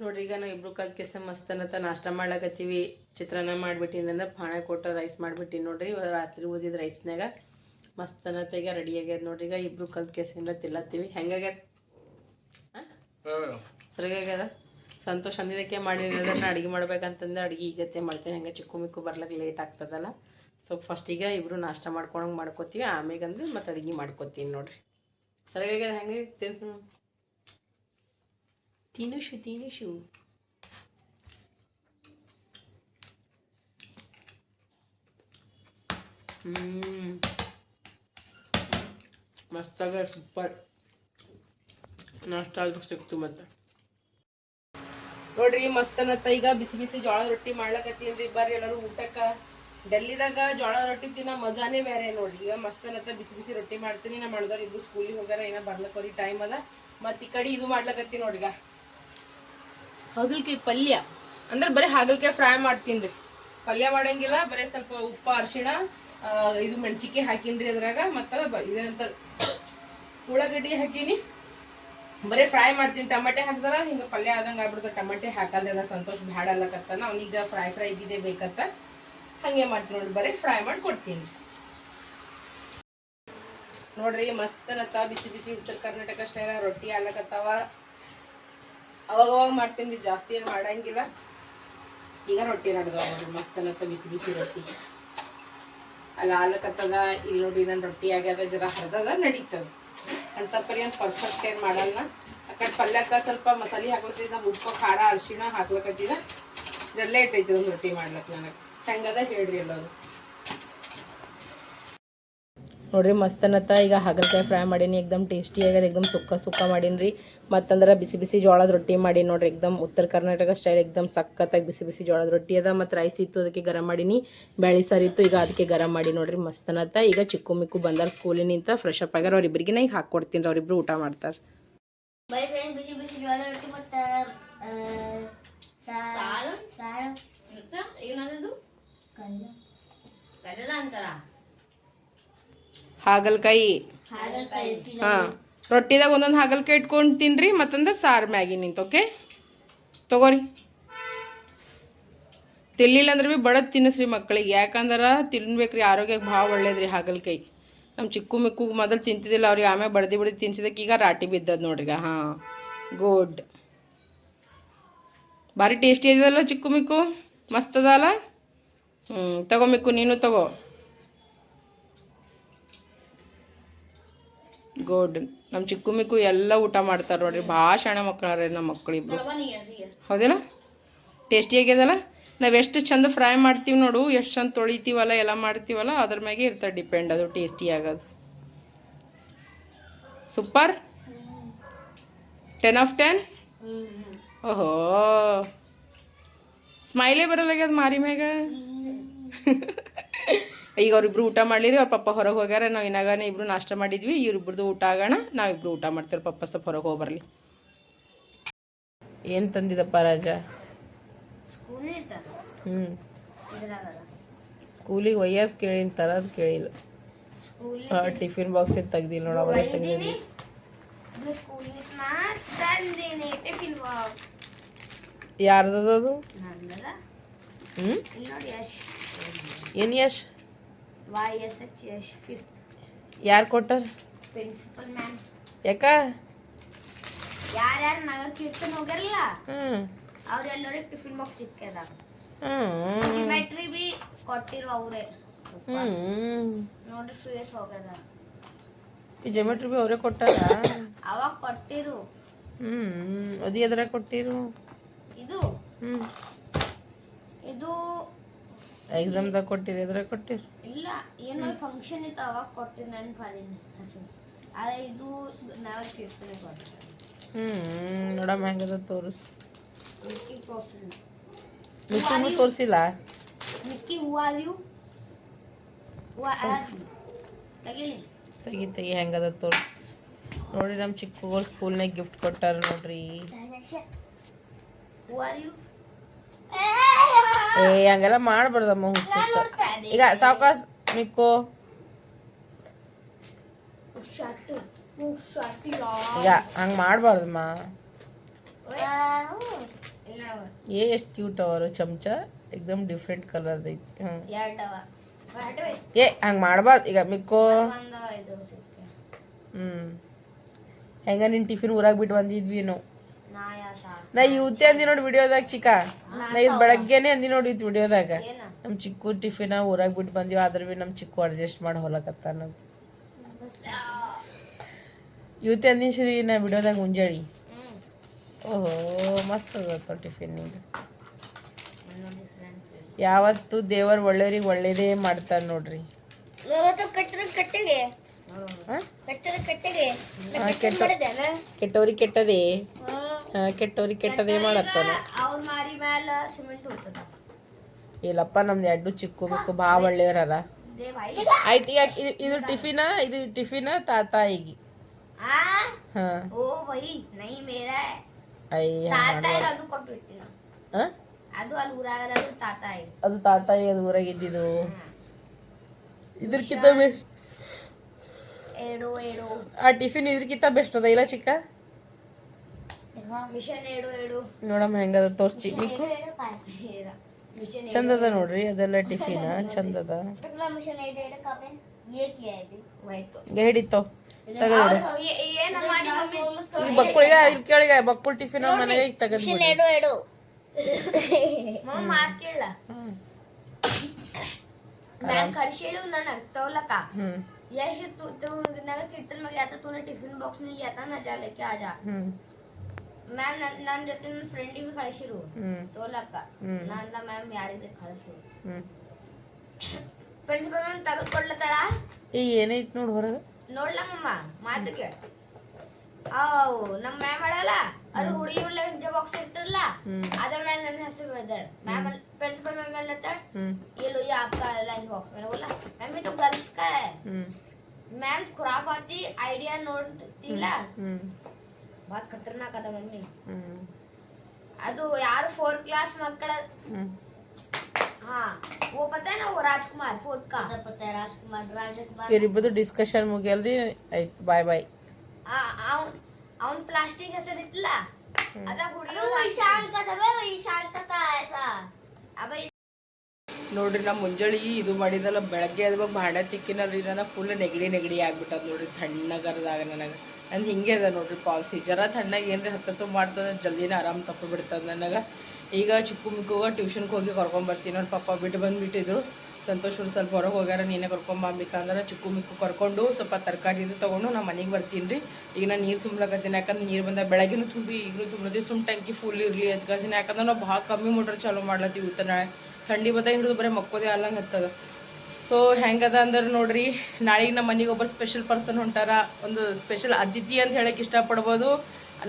ನೋಡ್ರಿ, ಈಗ ನಾವು ಇಬ್ರು ಕಲ್ ಕೆಲಸ ಮಸ್ತ್ ಅನ್ನತ್ತ ನಾಷ್ಟ ಮಾಡ್ಲಕತ್ತೀವಿ. ಚಿತ್ರಾನ್ನ ಮಾಡಿಬಿಟ್ಟಿನಿ ಅಂದ್ರೆ ಪಾಣೆ ಕೊಟ್ಟ ರೈಸ್ ಮಾಡ್ಬಿಟ್ಟಿನಿ ನೋಡ್ರಿ ರಾತ್ರಿ ಊದಿದ ರೈಸ್ನಾಗ ಮಸ್ತ್ ಅನ್ನತ್ತ ಈಗ ರೆಡಿ ಆಗ್ಯದ ನೋಡ್ರಿ, ಈಗ ಇಬ್ರು ಕಲ್ ಕೆಸಿಂದ ತಿಲ್ಲತ್ತೀವಿ ಹೆಂಗಾಗ್ಯದ ಸರಿಗಾಗ್ಯದ ಸಂತೋಷ ಅಂದಿದ್ದಕ್ಕೆ ಮಾಡಿರೋದನ್ನ ಅಡುಗೆ ಮಾಡ್ಬೇಕಂತಂದ್ರೆ ಅಡುಗೆ ಈಗತ್ತೆ ಮಾಡ್ತೇನೆ, ಹಂಗೆ ಚಿಕ್ಕು ಮಿಕ್ಕು ಬರ್ಲಿಕ್ಕೆ ಲೇಟ್ ಆಗ್ತದಲ್ಲ. ಸೊ ಫಸ್ಟಿಗೆ ಇಬ್ರು ನಾಷ್ಟ ಮಾಡ್ಕೊಳಂಗೆ ಮಾಡ್ಕೋತೀವಿ ಆಮೇಲೆ ಅಂದ್ರೆ ಮತ್ತೆ ಅಡುಗೆ ಮಾಡ್ಕೋತೀನಿ ನೋಡ್ರಿ. ಸರಿಯಾಗ್ಯದ ಹೆಂಗೆ ತಿನ್ಸು. ತಿನುಷು ತಿನುಷು ಹ್ಮ್ ಮಸ್ತಾಗ ಸೂಪರ್ ನಾಷ್ಟ ಆದ್ರೂ ಸಿಕ್ತು ಮತ್ತೆ ನೋಡ್ರಿ, ಮಸ್ತ್ ಅನ್ನತ್ತ. ಈಗ ಬಿಸಿ ಬಿಸಿ ಜೋಳದ ರೊಟ್ಟಿ ಮಾಡ್ಲಕತ್ತೀನ್ರಿ ಬರ್ರಿ, ಎಲ್ಲರೂ ಊಟಕ್ಕ. ಡೆಲ್ಲಿದಾಗ ಜೋಳದ ರೊಟ್ಟಿ ತಿನ್ನೋ ಮಜಾನೇ ಬೇರೆ ನೋಡ್ರಿ. ಈಗ ಮಸ್ತ್ ಅನ್ನತ್ತ, ಬಿಸಿ ಬಿಸಿ ರೊಟ್ಟಿ ಮಾಡ್ತೀನಿ. ನಮ್ಮ ಅಳ್ದವ್ರು ಇಬ್ರು ಸ್ಕೂಲಿಗೆ ಹೋಗ್ಯಾರ ಏನೋ ಬರ್ಲಕ್ಕವ್ರಿ ಟೈಮ್ ಅದ. ಮತ್ತ್ ಈ ಕಡೆ ಇದು ಮಾಡ್ಲಕತ್ತೀನಿ ನೋಡ್ರಿಗ ಹಾಗಲ್ಕಾಯಿ ಪಲ್ಯ. ಅಂದ್ರೆ ಬರೀ ಹಾಗಲಕಾಯಿ ಫ್ರೈ ಮಾಡ್ತೀನಿ ಪಲ್ಯ ಮಾಡಂಗಿಲ್ಲ, ಬರೀ ಸ್ವಲ್ಪ ಉಪ್ಪು, ಅರಿಶಿಣ ಇದು ಮೆಣಸಿನ್ಕಾಯಿ ಹಾಕಿನ್ರಿ ಅದ್ರಾಗ, ಮತ್ತು ಇದಂತ ಉಳ್ಳಾಗಡ್ಡಿ ಹಾಕೀನಿ. ಬರೀ ಫ್ರೈ ಮಾಡ್ತೀನಿ, ಟಮಾಟೆ ಹಾಕ್ದಾರ, ಹಿಂಗೆ ಪಲ್ಯ ಆದಂಗೆ ಆಗ್ಬಿಡ್ತಾರೆ ಟಮಾಟೆ ಹಾಕಲ್ಲ ಸಂತೋಷ ಬ್ಯಾಡ ಅಲ್ಲಕತ್ತಾನ ಅವ್ನಿಗೆ ಜರ ಫ್ರೈ ಫ್ರೈ ಇದ್ದಿದ್ದೇ ಬೇಕತ್ತ ಹಂಗೆ ಮಾಡ್ತೀನಿ ನೋಡಿ ಬರೀ ಫ್ರೈ ಮಾಡಿ ಕೊಡ್ತೀನಿ. ನೋಡ್ರಿ, ಮಸ್ತ್ ನತ್ತ ಬಿಸಿ ಬಿಸಿ ಉತ್ತರ ಕರ್ನಾಟಕ ಸ್ಟೈಲ ರೊಟ್ಟಿ ಆಗ್ಲಕತ್ತಾವ ಅವಾಗ ಅವಾಗ ಮಾಡ್ತೀನಿ ರೀ, ಜಾಸ್ತಿ ಏನು ಮಾಡಂಗಿಲ್ಲ. ಈಗ ರೊಟ್ಟಿ ನಡೆದವ ನೋಡ್ರಿ ಮಸ್ತ್ ಅನ್ನತ್ತ ಬಿಸಿ ಬಿಸಿ ರೊಟ್ಟಿ. ಅಲ್ಲಿ ಆಲಕತ್ತದ ಇಲ್ಲಿ ನೋಡ್ರಿ ನನ್ನ ರೊಟ್ಟಿ ಆಗ್ಯದ, ಜರ ಹರಿದದ ನಡೀತದ. ಅಂತ ಪರಿ ಅಂತ ಪರ್ಫೆಕ್ಟ್ ಏನು ಮಾಡಲ್ಲ. ಆ ಕಡೆ ಪಲ್ಯಕ್ಕ ಸ್ವಲ್ಪ ಮಸಾಲೆ ಹಾಕ್ಲತ್ತಿದ್ದ ಸ್ವಲ್ಪ ಉಪ್ಪು, ಖಾರ, ಅರಿಶಿಣ ಹಾಕ್ಲಕತ್ತಿದ. ಐತಿ ಒಂದು ರೊಟ್ಟಿ ಮಾಡ್ಲಕ್ಕೆ ನನಗೆ. ಹೆಂಗದ ಹೇಳ್ರಿ ಎಲ್ಲದು ನೋಡ್ರಿ ಮಸ್ತ್ ಅನ್ನತ್ತ ಈಗ ಹಾಗಲಕಾಯಿ ಫ್ರೈ ಮಾಡೀನಿ ಎಕ್ದಮ್ ಟೇಸ್ಟಿ ಆಗ್ಯದ ಎಕ್ದಮ್ ಸುಕ್ಕ ಸುಕ್ಕ ಮಾಡೀನಿ ಮತ್ತಂದ್ರೆ ಬಿಸಿ ಬಿಸಿ ಜೋಳದ ರೊಟ್ಟಿ ಮಾಡಿ ನೋಡ್ರಿ ಎಕ್ದಮ್ ಉತ್ತರ ಕರ್ನಾಟಕ ಸ್ಟೈಲ್ ಎಕ್ದಮ್ ಸಖತ್ತಾಗಿ ಬಿಸಿ ಬಿಸಿ ಜೋಳದ ರೊಟ್ಟಿ ಅದ ಮತ್ತು ರೈಸ್ ಇತ್ತು ಅದಕ್ಕೆ ಗರಂ ಮಾಡೀನಿ. ಬ್ಯಾಳಿ ಸಾರು ಇತ್ತು ಈಗ ಅದಕ್ಕೆ ಗರಂ ಮಾಡಿ ನೋಡ್ರಿ ಮಸ್ತ್ ಅನ್ನತ್ತ ಈಗ ಚಿಕ್ಕು ಮಿಕ್ಕು ಬಂದಾರ ಸ್ಕೂಲಿನಿಂದ ಫ್ರೆಶ್ ಅಪ್ ಆಗ್ಯಾರ ಅವ್ರಿಬ್ರಿಗೆ ನಾ ಈಗ ಹಾಕ್ಕೊಡ್ತೀನಿ ರೀ ಅವ್ರಿಬ್ರು ಊಟ ಮಾಡ್ತಾರೆ. ಬೈ ಫ್ರೆಂಡ್ ಬಿಸಿ ಬಿಸಿ ಜೋಳ ರೊಟ್ಟಿ ಮತ್ತು ಸಾರು ಸಾರು? ಏನದು ಕಲ್ಲ. ಕಲ್ಲದ ಅಂತಾರ? ಹಾಗಲಕಾಯಿ. ಹಾಗಲಕಾಯಿ ಹಾಂ. ರೊಟ್ಟಿದಾಗ ಒಂದೊಂದು ಹಾಗಲಕಾಯಿ ಇಟ್ಕೊಂಡು ತಿನ್ರಿ ಮತ್ತಂದ್ರೆ ಸಾರು ಮ್ಯಾಗಿ ನಿಂತು ಓಕೆ ತಗೋರಿ. ತಿನ್ಲಿಲ್ಲ ಅಂದ್ರೆ ಭೀ ಬಡದ್ ತಿನ್ನಿಸ್ರಿ ಮಕ್ಕಳಿಗೆ. ಯಾಕಂದ್ರೆ ತಿನ್ಬೇಕ್ರಿ ಆರೋಗ್ಯಕ್ಕೆ ಭಾಳ ಒಳ್ಳೇದ್ರಿ ಹಾಗಲಕಾಯಿ. ನಮ್ಮ ಚಿಕ್ಕು ಮಿಕ್ಕು ಮೊದಲು ತಿಂತಿದ್ದಿಲ್ಲ ಅವ್ರಿಗೆ ಆಮೇಲೆ ಬಡ್ದು ಬಡ್ದು ತಿನ್ಸಿದಕ್ಕೆ ಈಗ ರಾಟಿ ಬಿದ್ದದ ನೋಡ್ರಿ ಹಾಂ. ಗುಡ್ ಭಾರಿ ಟೇಸ್ಟಿ ಇದೆಯಲ್ಲ ಚಿಕ್ಕು ಮಿಕ್ಕು? ಮಸ್ತ್ ಅದಲ್ಲ? ಹ್ಞೂ ತಗೋ ಮಿಕ್ಕು ನೀನು ತಗೋ. ಗುಡ್. ನಮ್ಮ ಚಿಕ್ಕು ಮಿಕ್ಕು ಎಲ್ಲ ಊಟ ಮಾಡ್ತಾರೆ ನೋಡ್ರಿ. ಭಾಳ ಶಾಣೆ ಮಕ್ಕಳಾರೆ ನಮ್ಮ ಮಕ್ಕಳಿಬ್ರು ಹೌದೇನ? ಟೇಸ್ಟಿ ಆಗ್ಯದಲ್ಲ? ನಾವು ಎಷ್ಟು ಚಂದ ಫ್ರೈ ಮಾಡ್ತೀವಿ ನೋಡು ಎಷ್ಟು ಚಂದ ತೊಳಿತೀವಲ್ಲ ಎಲ್ಲ ಮಾಡ್ತೀವಲ್ಲ ಅದ್ರ ಮ್ಯಾಗೆ ಇರ್ತದೆ ಡಿಪೆಂಡ್. ಅದು ಟೇಸ್ಟಿ ಆಗೋದು. ಸೂಪರ್? Ten of ten? ಓಹೋ. ಸ್ಮೈಲೇ ಬರಲ್ಲಾಗ್ಯದ ಮಾರಿ ಮ್ಯಾಗ? [laughs] ಈಗ ಅವ್ರಿಬ್ರು ಊಟ ಮಾಡಲಿರಿ ಅವ್ರ ಪಪ್ಪ ಹೊರಗೆ ಹೋಗ್ಯಾರ ನಾವು ಇನ್ನಾಗನೇ ಇಬ್ರು ನಾಷ್ಟ ಮಾಡಿದ್ವಿ ಇವ್ರಿಬ್ರದ್ದು ಊಟ ಆಗೋಣ ನಾವಿಬ್ರು ಊಟ ಮಾಡ್ತೀವಿ ಪಪ್ಪ ಸ್ವಲ್ಪ ಹೊರಗೆ ಹೋಗ್ಬರ್ಲಿ ಏನ್ ತಂದಿದಪ್ಪ ರಾಜ? ಹ್ಞೂ ಸ್ಕೂಲಿಗೆ ಒಯ್ಯೋದು ಕೇಳಿನ ತರೋದು ಕೇಳಿಲ್ಲ. ಟಿಫಿನ್ ಬಾಕ್ಸ್ ತೆಗ್ದಿಲ್ಲ ನೋಡ ಟಿಫಿನ್ ಬಾಕ್ಸ್. ಯಾರ್ದದು ಹ್ಞೂ ಏನು Yash? Y S H Yash fifth ಯಾರು ಕೊಟ್ಟಾರ? ಪ್ರಿನ್ಸಿಪಲ್ ಮ್ಯಾಮ್ ಯಾಕ? ಯಾರ್ಯಾರು ನಗ ಕೀರ್ತನ್ ಹೋಗ್ಯಾರಲ್ಲ ಹ್ಞೂ ಅವ್ರೆಲ್ಲರಿಗೆ ಟಿಫಿನ್ ಬಾಕ್ಸ್ ಸಿಕ್ಕದ ಜಿಮೆಟ್ರಿ ಬಿ ಕೊಟ್ಟಿರು ಅವರೇ. ಹ್ಞೂ ನೋಡ್ರಿ ಫೇಸ್ ಹೋಗ್ಯದ. ಈ ಜೊಮೆಟ್ರಿ ಬಿ ಅವರೇ ಕೊಟ್ಟಾರ? ಅವಾಗ ಕೊಟ್ಟಿರು. ಹ್ಞೂ ಅದು ಎದ್ರ ಕೊಟ್ಟಿರು? ಇದು. ಹ್ಞೂ ಇದು ಎಕ್ಸಾಮ್ದಾಗ ಕೊಟ್ಟಿರಿ ಎದ್ರ ಕೊಟ್ಟಿರಿ? ಇಲ್ಲ ಏನೋ ಫಂಕ್ಷನ್ ಇತ್ತು ಅವಾಗ ಕೊಟ್ಟಿರಿ ನನ್ನ ಪಾಲಿನ ಹಸು. ಆದ್ರೆ ಇದು ನಾವು ಕೀರ್ತನೆ ಕೊಡ್ತಾರೆ ಹ್ಞೂ ನೋಡಮ್ಮ ಹೆಂಗದ ತೋರಿಸ್. ಮಿಕ್ಕಿ ತೋರಿಸಿಲ್ಲ. ಮಿಕ್ಕಿನೂ ತೋರಿಸಿಲ್ಲ? ಮಿಕ್ಕಿ ಹೂ ಆರ್ ಯು ಹೂ ತೆಗಿಲಿ. ತೆಗಿ ತೆಗಿ ಹೆಂಗದ ತೋರಿಸ್. ನೋಡಿ ನಮ್ಮ ಚಿಕ್ಕಗಳು ಸ್ಕೂಲ್ನಾಗ ಗಿಫ್ಟ್ ಕೊಟ್ಟಾರ ನೋಡ್ರಿ. ಹೂ ಆರ್ ಯು ಏ, ಹಂಗೆಲ್ಲ ಮಾಡಬಾರ್ದಮ್ಮ ಹುಚ್ಚ ಈಗ ಸಾವಕಾಶ ಮಿಕ್ಕು. ಈಗ ಹಂಗೆ ಮಾಡಬಾರ್ದಮ್ಮ. ಏ, ಎಷ್ಟು ಕ್ಯೂಟ್ ಅವರು, ಚಮಚ. ಎಕ್ದಮ್ ಡಿಫ್ರೆಂಟ್ ಕಲರ್ ಐತಿ. ಹ್ಞೂ ಏ, ಹಂಗೆ ಮಾಡಬಾರ್ದು. ಈಗ ಮಿಕ್ಕು. ಹ್ಞೂ ಹೆಂಗ ನಿನ್ನ ಟಿಫಿನ್ ಊರಾಗ ಬಿಟ್ಟು ಬಂದಿದ್ವಿ ನಾವು ನಾ ಇವತ್ತೇ ಅಂದಿ ನೋಡಿ ವಿಡಿಯೋದಾಗ ಚಿಕ್ಕ ನಾ ಇದು ಬೆಳಗ್ಗೆನೆ ಅಂದಿ ನೋಡಿ ಇದು ವಿಡಿಯೋದಾಗ. ನಮ್ಮ ಚಿಕ್ಕು ಟಿಫಿನ ಊರಾಗ ಬಿಟ್ಟು ಬಂದಿವಿ ಆದ್ರೆ ಭೀ ನಮ್ಮ ಚಿಕ್ಕು ಅಡ್ಜಸ್ಟ್ ಮಾಡಿ ಹೊಲಕತ್ತಾನ ಇವತ್ತೇ ಅಂದಿನ ಶ್ರೀ ನಾ ವಿಡಿಯೋದಾಗ ಮುಂಜಾಳಿ? ಓಹೋ ಮಸ್ತ್ ಅದತ್ತ ಟಿಫಿನ್ ಯಾವತ್ತು ದೇವರು ಒಳ್ಳೆಯವ್ರಿಗೆ ಒಳ್ಳೇದೇ ಮಾಡ್ತಾರೆ ನೋಡ್ರಿ. ಕೆಟ್ಟವ್ರಿಗೆ ಕೆಟ್ಟದೇ. ಕೆಟ್ಟವ್ರಿಗೆ ಕೆಟ್ಟದೇ ಮಾಡತ್ತಾನ ಅವ್ರ ಮಾರಿ ಮ್ಯಾಲ ಸಿಮೆಂಟ್ ಇಲ್ಲಪ್ಪ ನಮ್ದು ಎರಡು ಚಿಕ್ಕು ಬಿಕ್ಕು ಭಾಳ ಒಳ್ಳೆಯವ್ರಲ್ಲ ಆಯ್ತು ಈಗ ಇದು- ಟಿಫಿನ ಇದು ಟಿಫಿನ ತಾತಾಯಿಗೆ ಓ ನೈ ಮೇರಾ ಅದು ಅದು ಅಲ್ಲಿ ಊರಾಗದ ಅದು ತಾತ ಅದು ತಾತಾಯಿ ಅದು ಊರಾಗ ಇದ್ದಿದ್ದು ಬೆಸ್ಟ್ ಆ ಟಿಫಿನ್ ಇದ್ರಕ್ಕಿಂತ ಬೆಸ್ಟ್ ಅದ ಇಲ್ಲ ಚಿಕ್ಕ ಮಿಷನ್ ಏಡು ಏಡು ನೋಡಮ್ಮ ಹೆಂಗದ ತೋರ್ಸಿ ಮಿಕ್ಕು ಏರ ಮಿಷನ್ ಚಂದ ಅದ ನೋಡ್ರಿ ಅದೆಲ್ಲ ಟಿಫಿನ ಚಂದ ಅದ ಮಿಷನ್ ಏಡು ಏಡು ಕಾಪೆ ये क्या है अभी ಹೋಯ್ತು ಈಗ ಹಿಡಿತೋ ತಗದ ಏನು ಮಾಡಿ ಮಮ್ಮಿ ಈಗ ಬಕ್ಕುಳಿಗ ಇಲ್ಲಿ ಕೇಳಿಗ ಬಕ್ಕುಳ್ ಟಿಫಿನ್ ಮನೆಗೆ ಈಗ ತೆಗದ್ ಮಿಷನ್ ಏಡು ಏಡು मग मात केला मॅम खडशेलू ना ना तवलका यश तू तू नगर कीर्तन में गया था तूने टिफिन बॉक्स में लिया था ना जा लेके आ जा ಮ್ಯಾಮ್ ನನ್ನ ನನ್ನ ಜೊತೆ ನನ್ನ ಫ್ರೆಂಡಿಗೆ ಕಳಿಸಿರು ತೋಲಕ್ಕ ನನ್ನ ಮ್ಯಾಮ್ ಯಾರಿಗೆ ಕಳಿಸಿರು ಪ್ರಿನ್ಸಿಪಲ್ ಮ್ಯಾಮ್ ತೆಗೆದುಕೊಡ್ಲತ್ತಾಳ ಈಗ ಏನೈತಿ ನೋಡಿ ಹೊರಗೆ ನೋಡ್ಲಮ್ಮಮ್ಮ ಮಾತು ಕೇಳ ಅವು ನಮ್ಮ ಮ್ಯಾಮ್ ಅಡಲ್ಲ ಅದು ಹುಡುಗಿ ಲಂಚ ಬಾಕ್ಸ್ ಇರ್ತದಲ್ಲ ಅದ್ರ ಮೇಲೆ ನನ್ನ ಹೆಸರು ಬರ್ದಾಳ मैम प्रिंसिपल मैम बोलता ये लो ये आपका लंच बॉक्स मैंने बोला मैम ये तो गर्ल्स का है मैम खुराफाती आइडिया नोट तिला बहुत ಭಾಳ ಖತರ್ನಾಕ್ ಅದಾವನ್ನಿ ಅದು ಯಾರು ಫೋರ್ತ್ ಕ್ಲಾಸ್ ಮಕ್ಕಳ ಹಾ ಓ ಪತ ಓ ರಾಜ್ಕುಮಾರ್ ಫೋರ್ ಕಾ? ಪತ ರಾಜ್ಕುಮಾರ್ ರಾಜಕುಮಾರ್. ಇವರಿಬ್ಬದು ಡಿಸ್ಕಷನ್ ಮುಗಿಯಲ್ರಿ ಆಯ್ತು ಬಾಯ್ ಬಾಯ್ ಅವನ್ ಅವನ್ ಪ್ಲಾಸ್ಟಿಕ್ ಹೆಸರಿತ್ತಲ್ಲ ಅದ ಹುಡುಗ ಶಾಂತ ಈ ಶಾಂತ ಅವ ನೋಡ್ರಿ ನಮ್ಮ ಮುಂಜಾನೆ ಇದು ಮಾಡಿದಲ್ಲ ಬೆಳಗ್ಗೆ ಅದ್ವಾಗ ಭಾಂಡೆ ತಿಕ್ಕಿನಲ್ರಿ ನನಗೆ ಫುಲ್ ನೆಗಡಿ ನೆಗಡಿ ಆಗ್ಬಿಟ್ಟದ ನೋಡ್ರಿ ತಣ್ಣಗರದಾಗ ನನಗೆ. ನಂದು ಹಿಂಗೆ ಅದ ನೋಡ್ರಿ ಪಾಲ್ಸಿ. ಜರ ತಣ್ಣಗೆ ಏನ್ರಿ ಹತ್ತತ್ತು ಮಾಡ್ತದೆ, ಜಲ್ದಿನ ಆರಾಮ್ ತಪ್ಪು ಬಿಡ್ತದೆ ನನಗೆ. ಈಗ ಚಿಕ್ಕು ಮಿಕ್ಕುಗ ಟ್ಯೂಷನ್ಗೆ ಹೋಗಿ ಕರ್ಕೊಂಬರ್ತೀನಿ ನೋಡಿ ಪಪ್ಪ. ಬಿಟ್ಟು ಬಂದುಬಿಟ್ಟಿದ್ರು. ಸಂತೋಷ್ ಸ್ವಲ್ಪ ಹೊರಗೆ ಹೋಗ್ಯಾರ, ನೀನೇ ಕರ್ಕೊಂಬಂಬೇಕಂದ್ರೆ ಚಿಕ್ಕು ಮಿಕ್ಕು ಕರ್ಕೊಂಡು ಸ್ವಲ್ಪ ತರಕಾರಿ ಇದು ತೊಗೊಂಡು ನಾ ಮನೆಗೆ ಬರ್ತೀನಿ ರೀ. ಈಗ ನಾನು ನೀರು ತುಂಬ್ಲಕತ್ತೀನಿ, ಯಾಕಂದ್ರೆ ನೀರು ಬಂದ ಬೆಳಗಿನೂ ತುಂಬಿ ಈಗಲೂ ತುಂಬದೇ ಸುಮ್ ಟ್ಯಾಂಕಿ ಫುಲ್ ಇರಲಿ ಅದ್ಕಾಸಿನ ಯಾಕಂದ್ರೆ ನಾವು ಭಾಳ ಕಮ್ಮಿ ಮೋಟ್ರ್ ಚಾಲೂ ಮಾಡ್ಲತ್ತೀವಿ ಇವತ್ತು ನಾಳೆ. ಥಂಡಿ ಬದ ಹಿಡಿದು ಬರೀ ಮಕ್ಕೋದೇ ಅಲ್ಲಂಗೆ ಹತ್ತದ. ಸೊ ಹೆಂಗದ ಅಂದ್ರೆ ನೋಡ್ರಿ, ನಾಳೆಗೆ ನಮ್ಮ ಮನೆಗೆ ಒಬ್ಬರು ಸ್ಪೆಷಲ್ ಪರ್ಸನ್ ಹೊಂಟಾರ, ಒಂದು ಸ್ಪೆಷಲ್ ಅತಿಥಿ ಅಂತ ಹೇಳಕ್ ಇಷ್ಟಪಡ್ಬೋದು.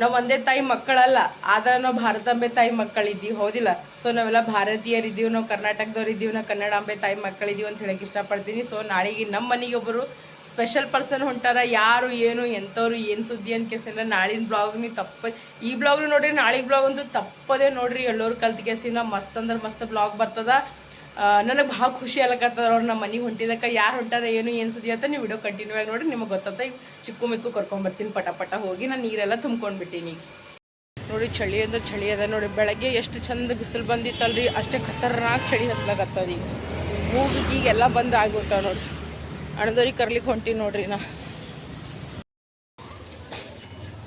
ನಾವು ಒಂದೇ ತಾಯಿ ಮಕ್ಕಳಲ್ಲ, ಆದ್ರೆ ನಾವು ಭಾರತಾಂಬೆ ತಾಯಿ ಮಕ್ಕಳಿದ್ದೀವಿ, ಹೌದಿಲ್ಲ? ಸೊ ನಾವೆಲ್ಲ ಭಾರತೀಯರಿದ್ದೀವಿ, ನಾವು ಕರ್ನಾಟಕದವ್ರು ಇದ್ದೀವಿ, ನಾವು ಕನ್ನಡಾಂಬೆ ತಾಯಿ ಮಕ್ಕಳಿದ್ದೀವಿ ಅಂತ ಹೇಳಕ್ ಇಷ್ಟಪಡ್ತೀನಿ. ಸೊ ನಾಳೆಗೆ ನಮ್ಮ ಮನೆಗೆ ಒಬ್ಬರು ಸ್ಪೆಷಲ್ ಪರ್ಸನ್ ಹೊಂಟಾರ, ಯಾರು, ಏನು, ಎಂಥವ್ರು, ಏನು ಸುದ್ದಿ ಅಂತ ಕೇಸಿಲ್ಲ ನಾಳಿನ ಬ್ಲಾಗ್ ನೀವು ತಪ್ಪ, ಈ ಬ್ಲಾಗ್ ನೋಡ್ರಿ, ನಾಳೆಗೆ ಬ್ಲಾಗ್ ಒಂದು ತಪ್ಪದೇ ನೋಡ್ರಿ, ಎಲ್ಲರೂ ಕಲ್ತ್ ಕೇಸಿನ ಮಸ್ತ್ ಅಂದ್ರೆ ಮಸ್ತ್ ಬ್ಲಾಗ್ ಬರ್ತದ. ನನಗೆ ಭಾಳ ಖುಷಿ ಅಲ್ಲಕತ್ತದ ಅವ್ರು ನಮ್ಮ ಮನೆಗೆ ಹೊಂಟಿದಕ್ಕೆ ಯಾರು ಹೊಂಟಾರ, ಏನು ಏನು ಸುದ್ದಿ ಅಂತ ನೀವು ವಿಡಿಯೋ ಕಂಟಿನ್ಯೂ ಆಗಿ ನೋಡಿರಿ, ನಿಮಗೆ ಗೊತ್ತಂತ ಈಗ ಚಿಕ್ಕು ಮಿಕ್ಕು ಕರ್ಕೊಂಬರ್ತೀನಿ ಪಟ ಪಟ ಹೋಗಿ. ನಾನು ನೀರೆಲ್ಲ ತುಂಬ್ಕೊಂಡ್ಬಿಟ್ಟೀನಿ ನೋಡಿ, ಚಳಿ ಅಂದ್ರೆ ಚಳಿ ಅದ. ನೋಡಿ, ಬೆಳಗ್ಗೆ ಎಷ್ಟು ಚಂದ ಬಿಸಿಲು ಬಂದಿತ್ತಲ್ರಿ. ಅಷ್ಟೇ ಖತರ್ನಾಕ್ ಚಳಿ ಹತ್ಲಾಗತ್ತದ ಈಗ. ಮೂಗಿಗೆ ಈಗೆಲ್ಲ ಬಂದ್ ಆಗ್ಬಿಟ್ಟಾವ ನೋಡ್ರಿ. ಅಣದವ್ರಿಗೆ ಕರ್ಲಿಕ್ಕೆ ಹೊಂಟೀನಿ ನೋಡ್ರಿ ನಾ.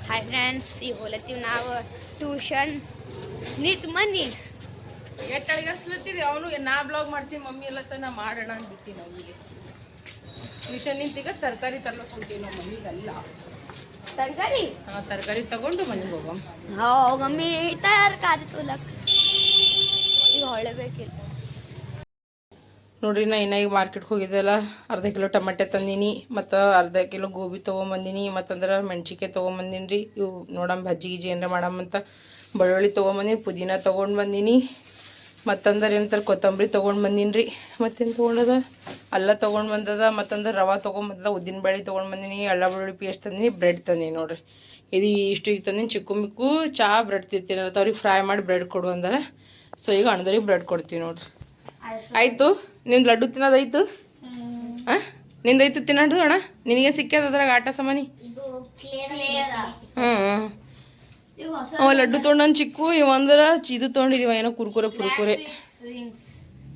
ಹಾಯ್ ಫ್ರೆಂಡ್ಸ್ ಈಗ ಹೋಲತ್ತೀವಿ ನಾವು ಟ್ಯೂಷನ್ ನೀತ್ ಮನಿ. ಎಷ್ಟು ಅಳಿಗಾಡ್ಸ್ಲತ್ತೀರಿ ಅವನು ನಾ ಬ್ಲಾಗ್ ಮಾಡ್ತೀನಿ ಮಮ್ಮಿ ಎಲ್ಲ ನಾ ಮಾಡೋಣ ಅಂದ್ಬಿಟ್ಟು ನಮಗೆ ಟ್ಯೂಷನ್ ನಿಂತೀಗ ತರಕಾರಿ ತರ್ಲಕ್ಕೆ ಹೊಂಟೀವಿ ನಮ್ಮ ಮಮ್ಮಿಗಲ್ಲ ತರಕಾರಿ? ತರಕಾರಿ ತಗೊಂಡು ಮನೆಗೆ ಹೋಗಮ್. ಹೋ ಮಮ್ಮಿ ತರಕಾರಿ ತುಲಕ್. ಈಗ ನೋಡ್ರಿ ನಾ ಇನ್ನ ಈಗ ಮಾರ್ಕೆಟ್ಗೆ ಹೋಗಿದ್ದೆಲ್ಲ ಅರ್ಧ ಕಿಲೋ ಟಮಾಟೆ ತಂದೀನಿ ಮತ್ತು ಅರ್ಧ ಕಿಲೋ ಗೋಬಿ ತೊಗೊಂಬಂದಿನಿ ಮತ್ತಂದ್ರೆ ಮೆಣ್ಸಿಕಾಯಿ ತೊಗೊಂಬಂದಿನಿ ರೀ ಇವು ನೋಡಮ್ ಭಜ್ಜಿ ಗಿಜಿ ಏನಾರ ಮಾಡಮ್ಮಂತ ಬೆಳ್ಳುಳ್ಳಿ ತೊಗೊಂಬಂದಿನಿ ಪುದೀನ ತೊಗೊಂಡು ಬಂದೀನಿ. ಮತ್ತಂದ್ರೆ ಏನಂತಾರೆ ಕೊತ್ತಂಬರಿ ತೊಗೊಂಡು ಬಂದೀನಿ ರೀ ಮತ್ತೇನು ತೊಗೊಂಡದ? ಅಲ್ಲ ತೊಗೊಂಡು ಬಂದದ ಮತ್ತಂದ್ರೆ ರವೆ ತೊಗೊಂಬಂದದ ಉದ್ದಿನ ಬೇಳೆ ತೊಗೊಂಡು ಬಂದೀನಿ ಅಲ್ಲ ಬೆಳ್ಳುಳ್ಳಿ ಪೇಸ್ಟ್ ತಂದೀನಿ ಬ್ರೆಡ್ ತಂದೀನಿ ನೋಡ್ರಿ. ಇದು ಇಷ್ಟು ಈಗ ತಂದೀನಿ ಚಿಕ್ಕು ಮಿಕ್ಕು ಚಹಾ ಬ್ರೆಡ್ ತಿಂತೀನಿ ಅವ್ರಿಗೆ ಫ್ರೈ ಮಾಡಿ ಬ್ರೆಡ್ ಕೊಡು ಅಂದ್ರೆ. ಸೊ ಈಗ ಅಣ್ಣದವ್ರಿಗೆ ಬ್ರೆಡ್ ಕೊಡ್ತೀನಿ ನೋಡ್ರಿ. ಆಯಿತು ನಿಮ್ದು ಲಡ್ಡು ತಿನ್ನೋದಾಯ್ತು ಹಾಂ ನಿಂದೈತು ತಿನ್ನೋದು ಅಣ್ಣ? ನಿನಗೆ ಸಿಕ್ಕದ ಅದ್ರಾಗ ಆಟ ಸಾಮಾನಿ? ಹ್ಞೂ ಅವ ಲಡ್ಡು ತೊಗೊಂಡು ಚಿಕ್ಕು ಇವ ಅಂದ್ರ ಇದು ತೊಗೊಂಡಿದೀವ ಏನೋ ಕುರ್ಕುರೆ ಕುರ್ಕುರೆ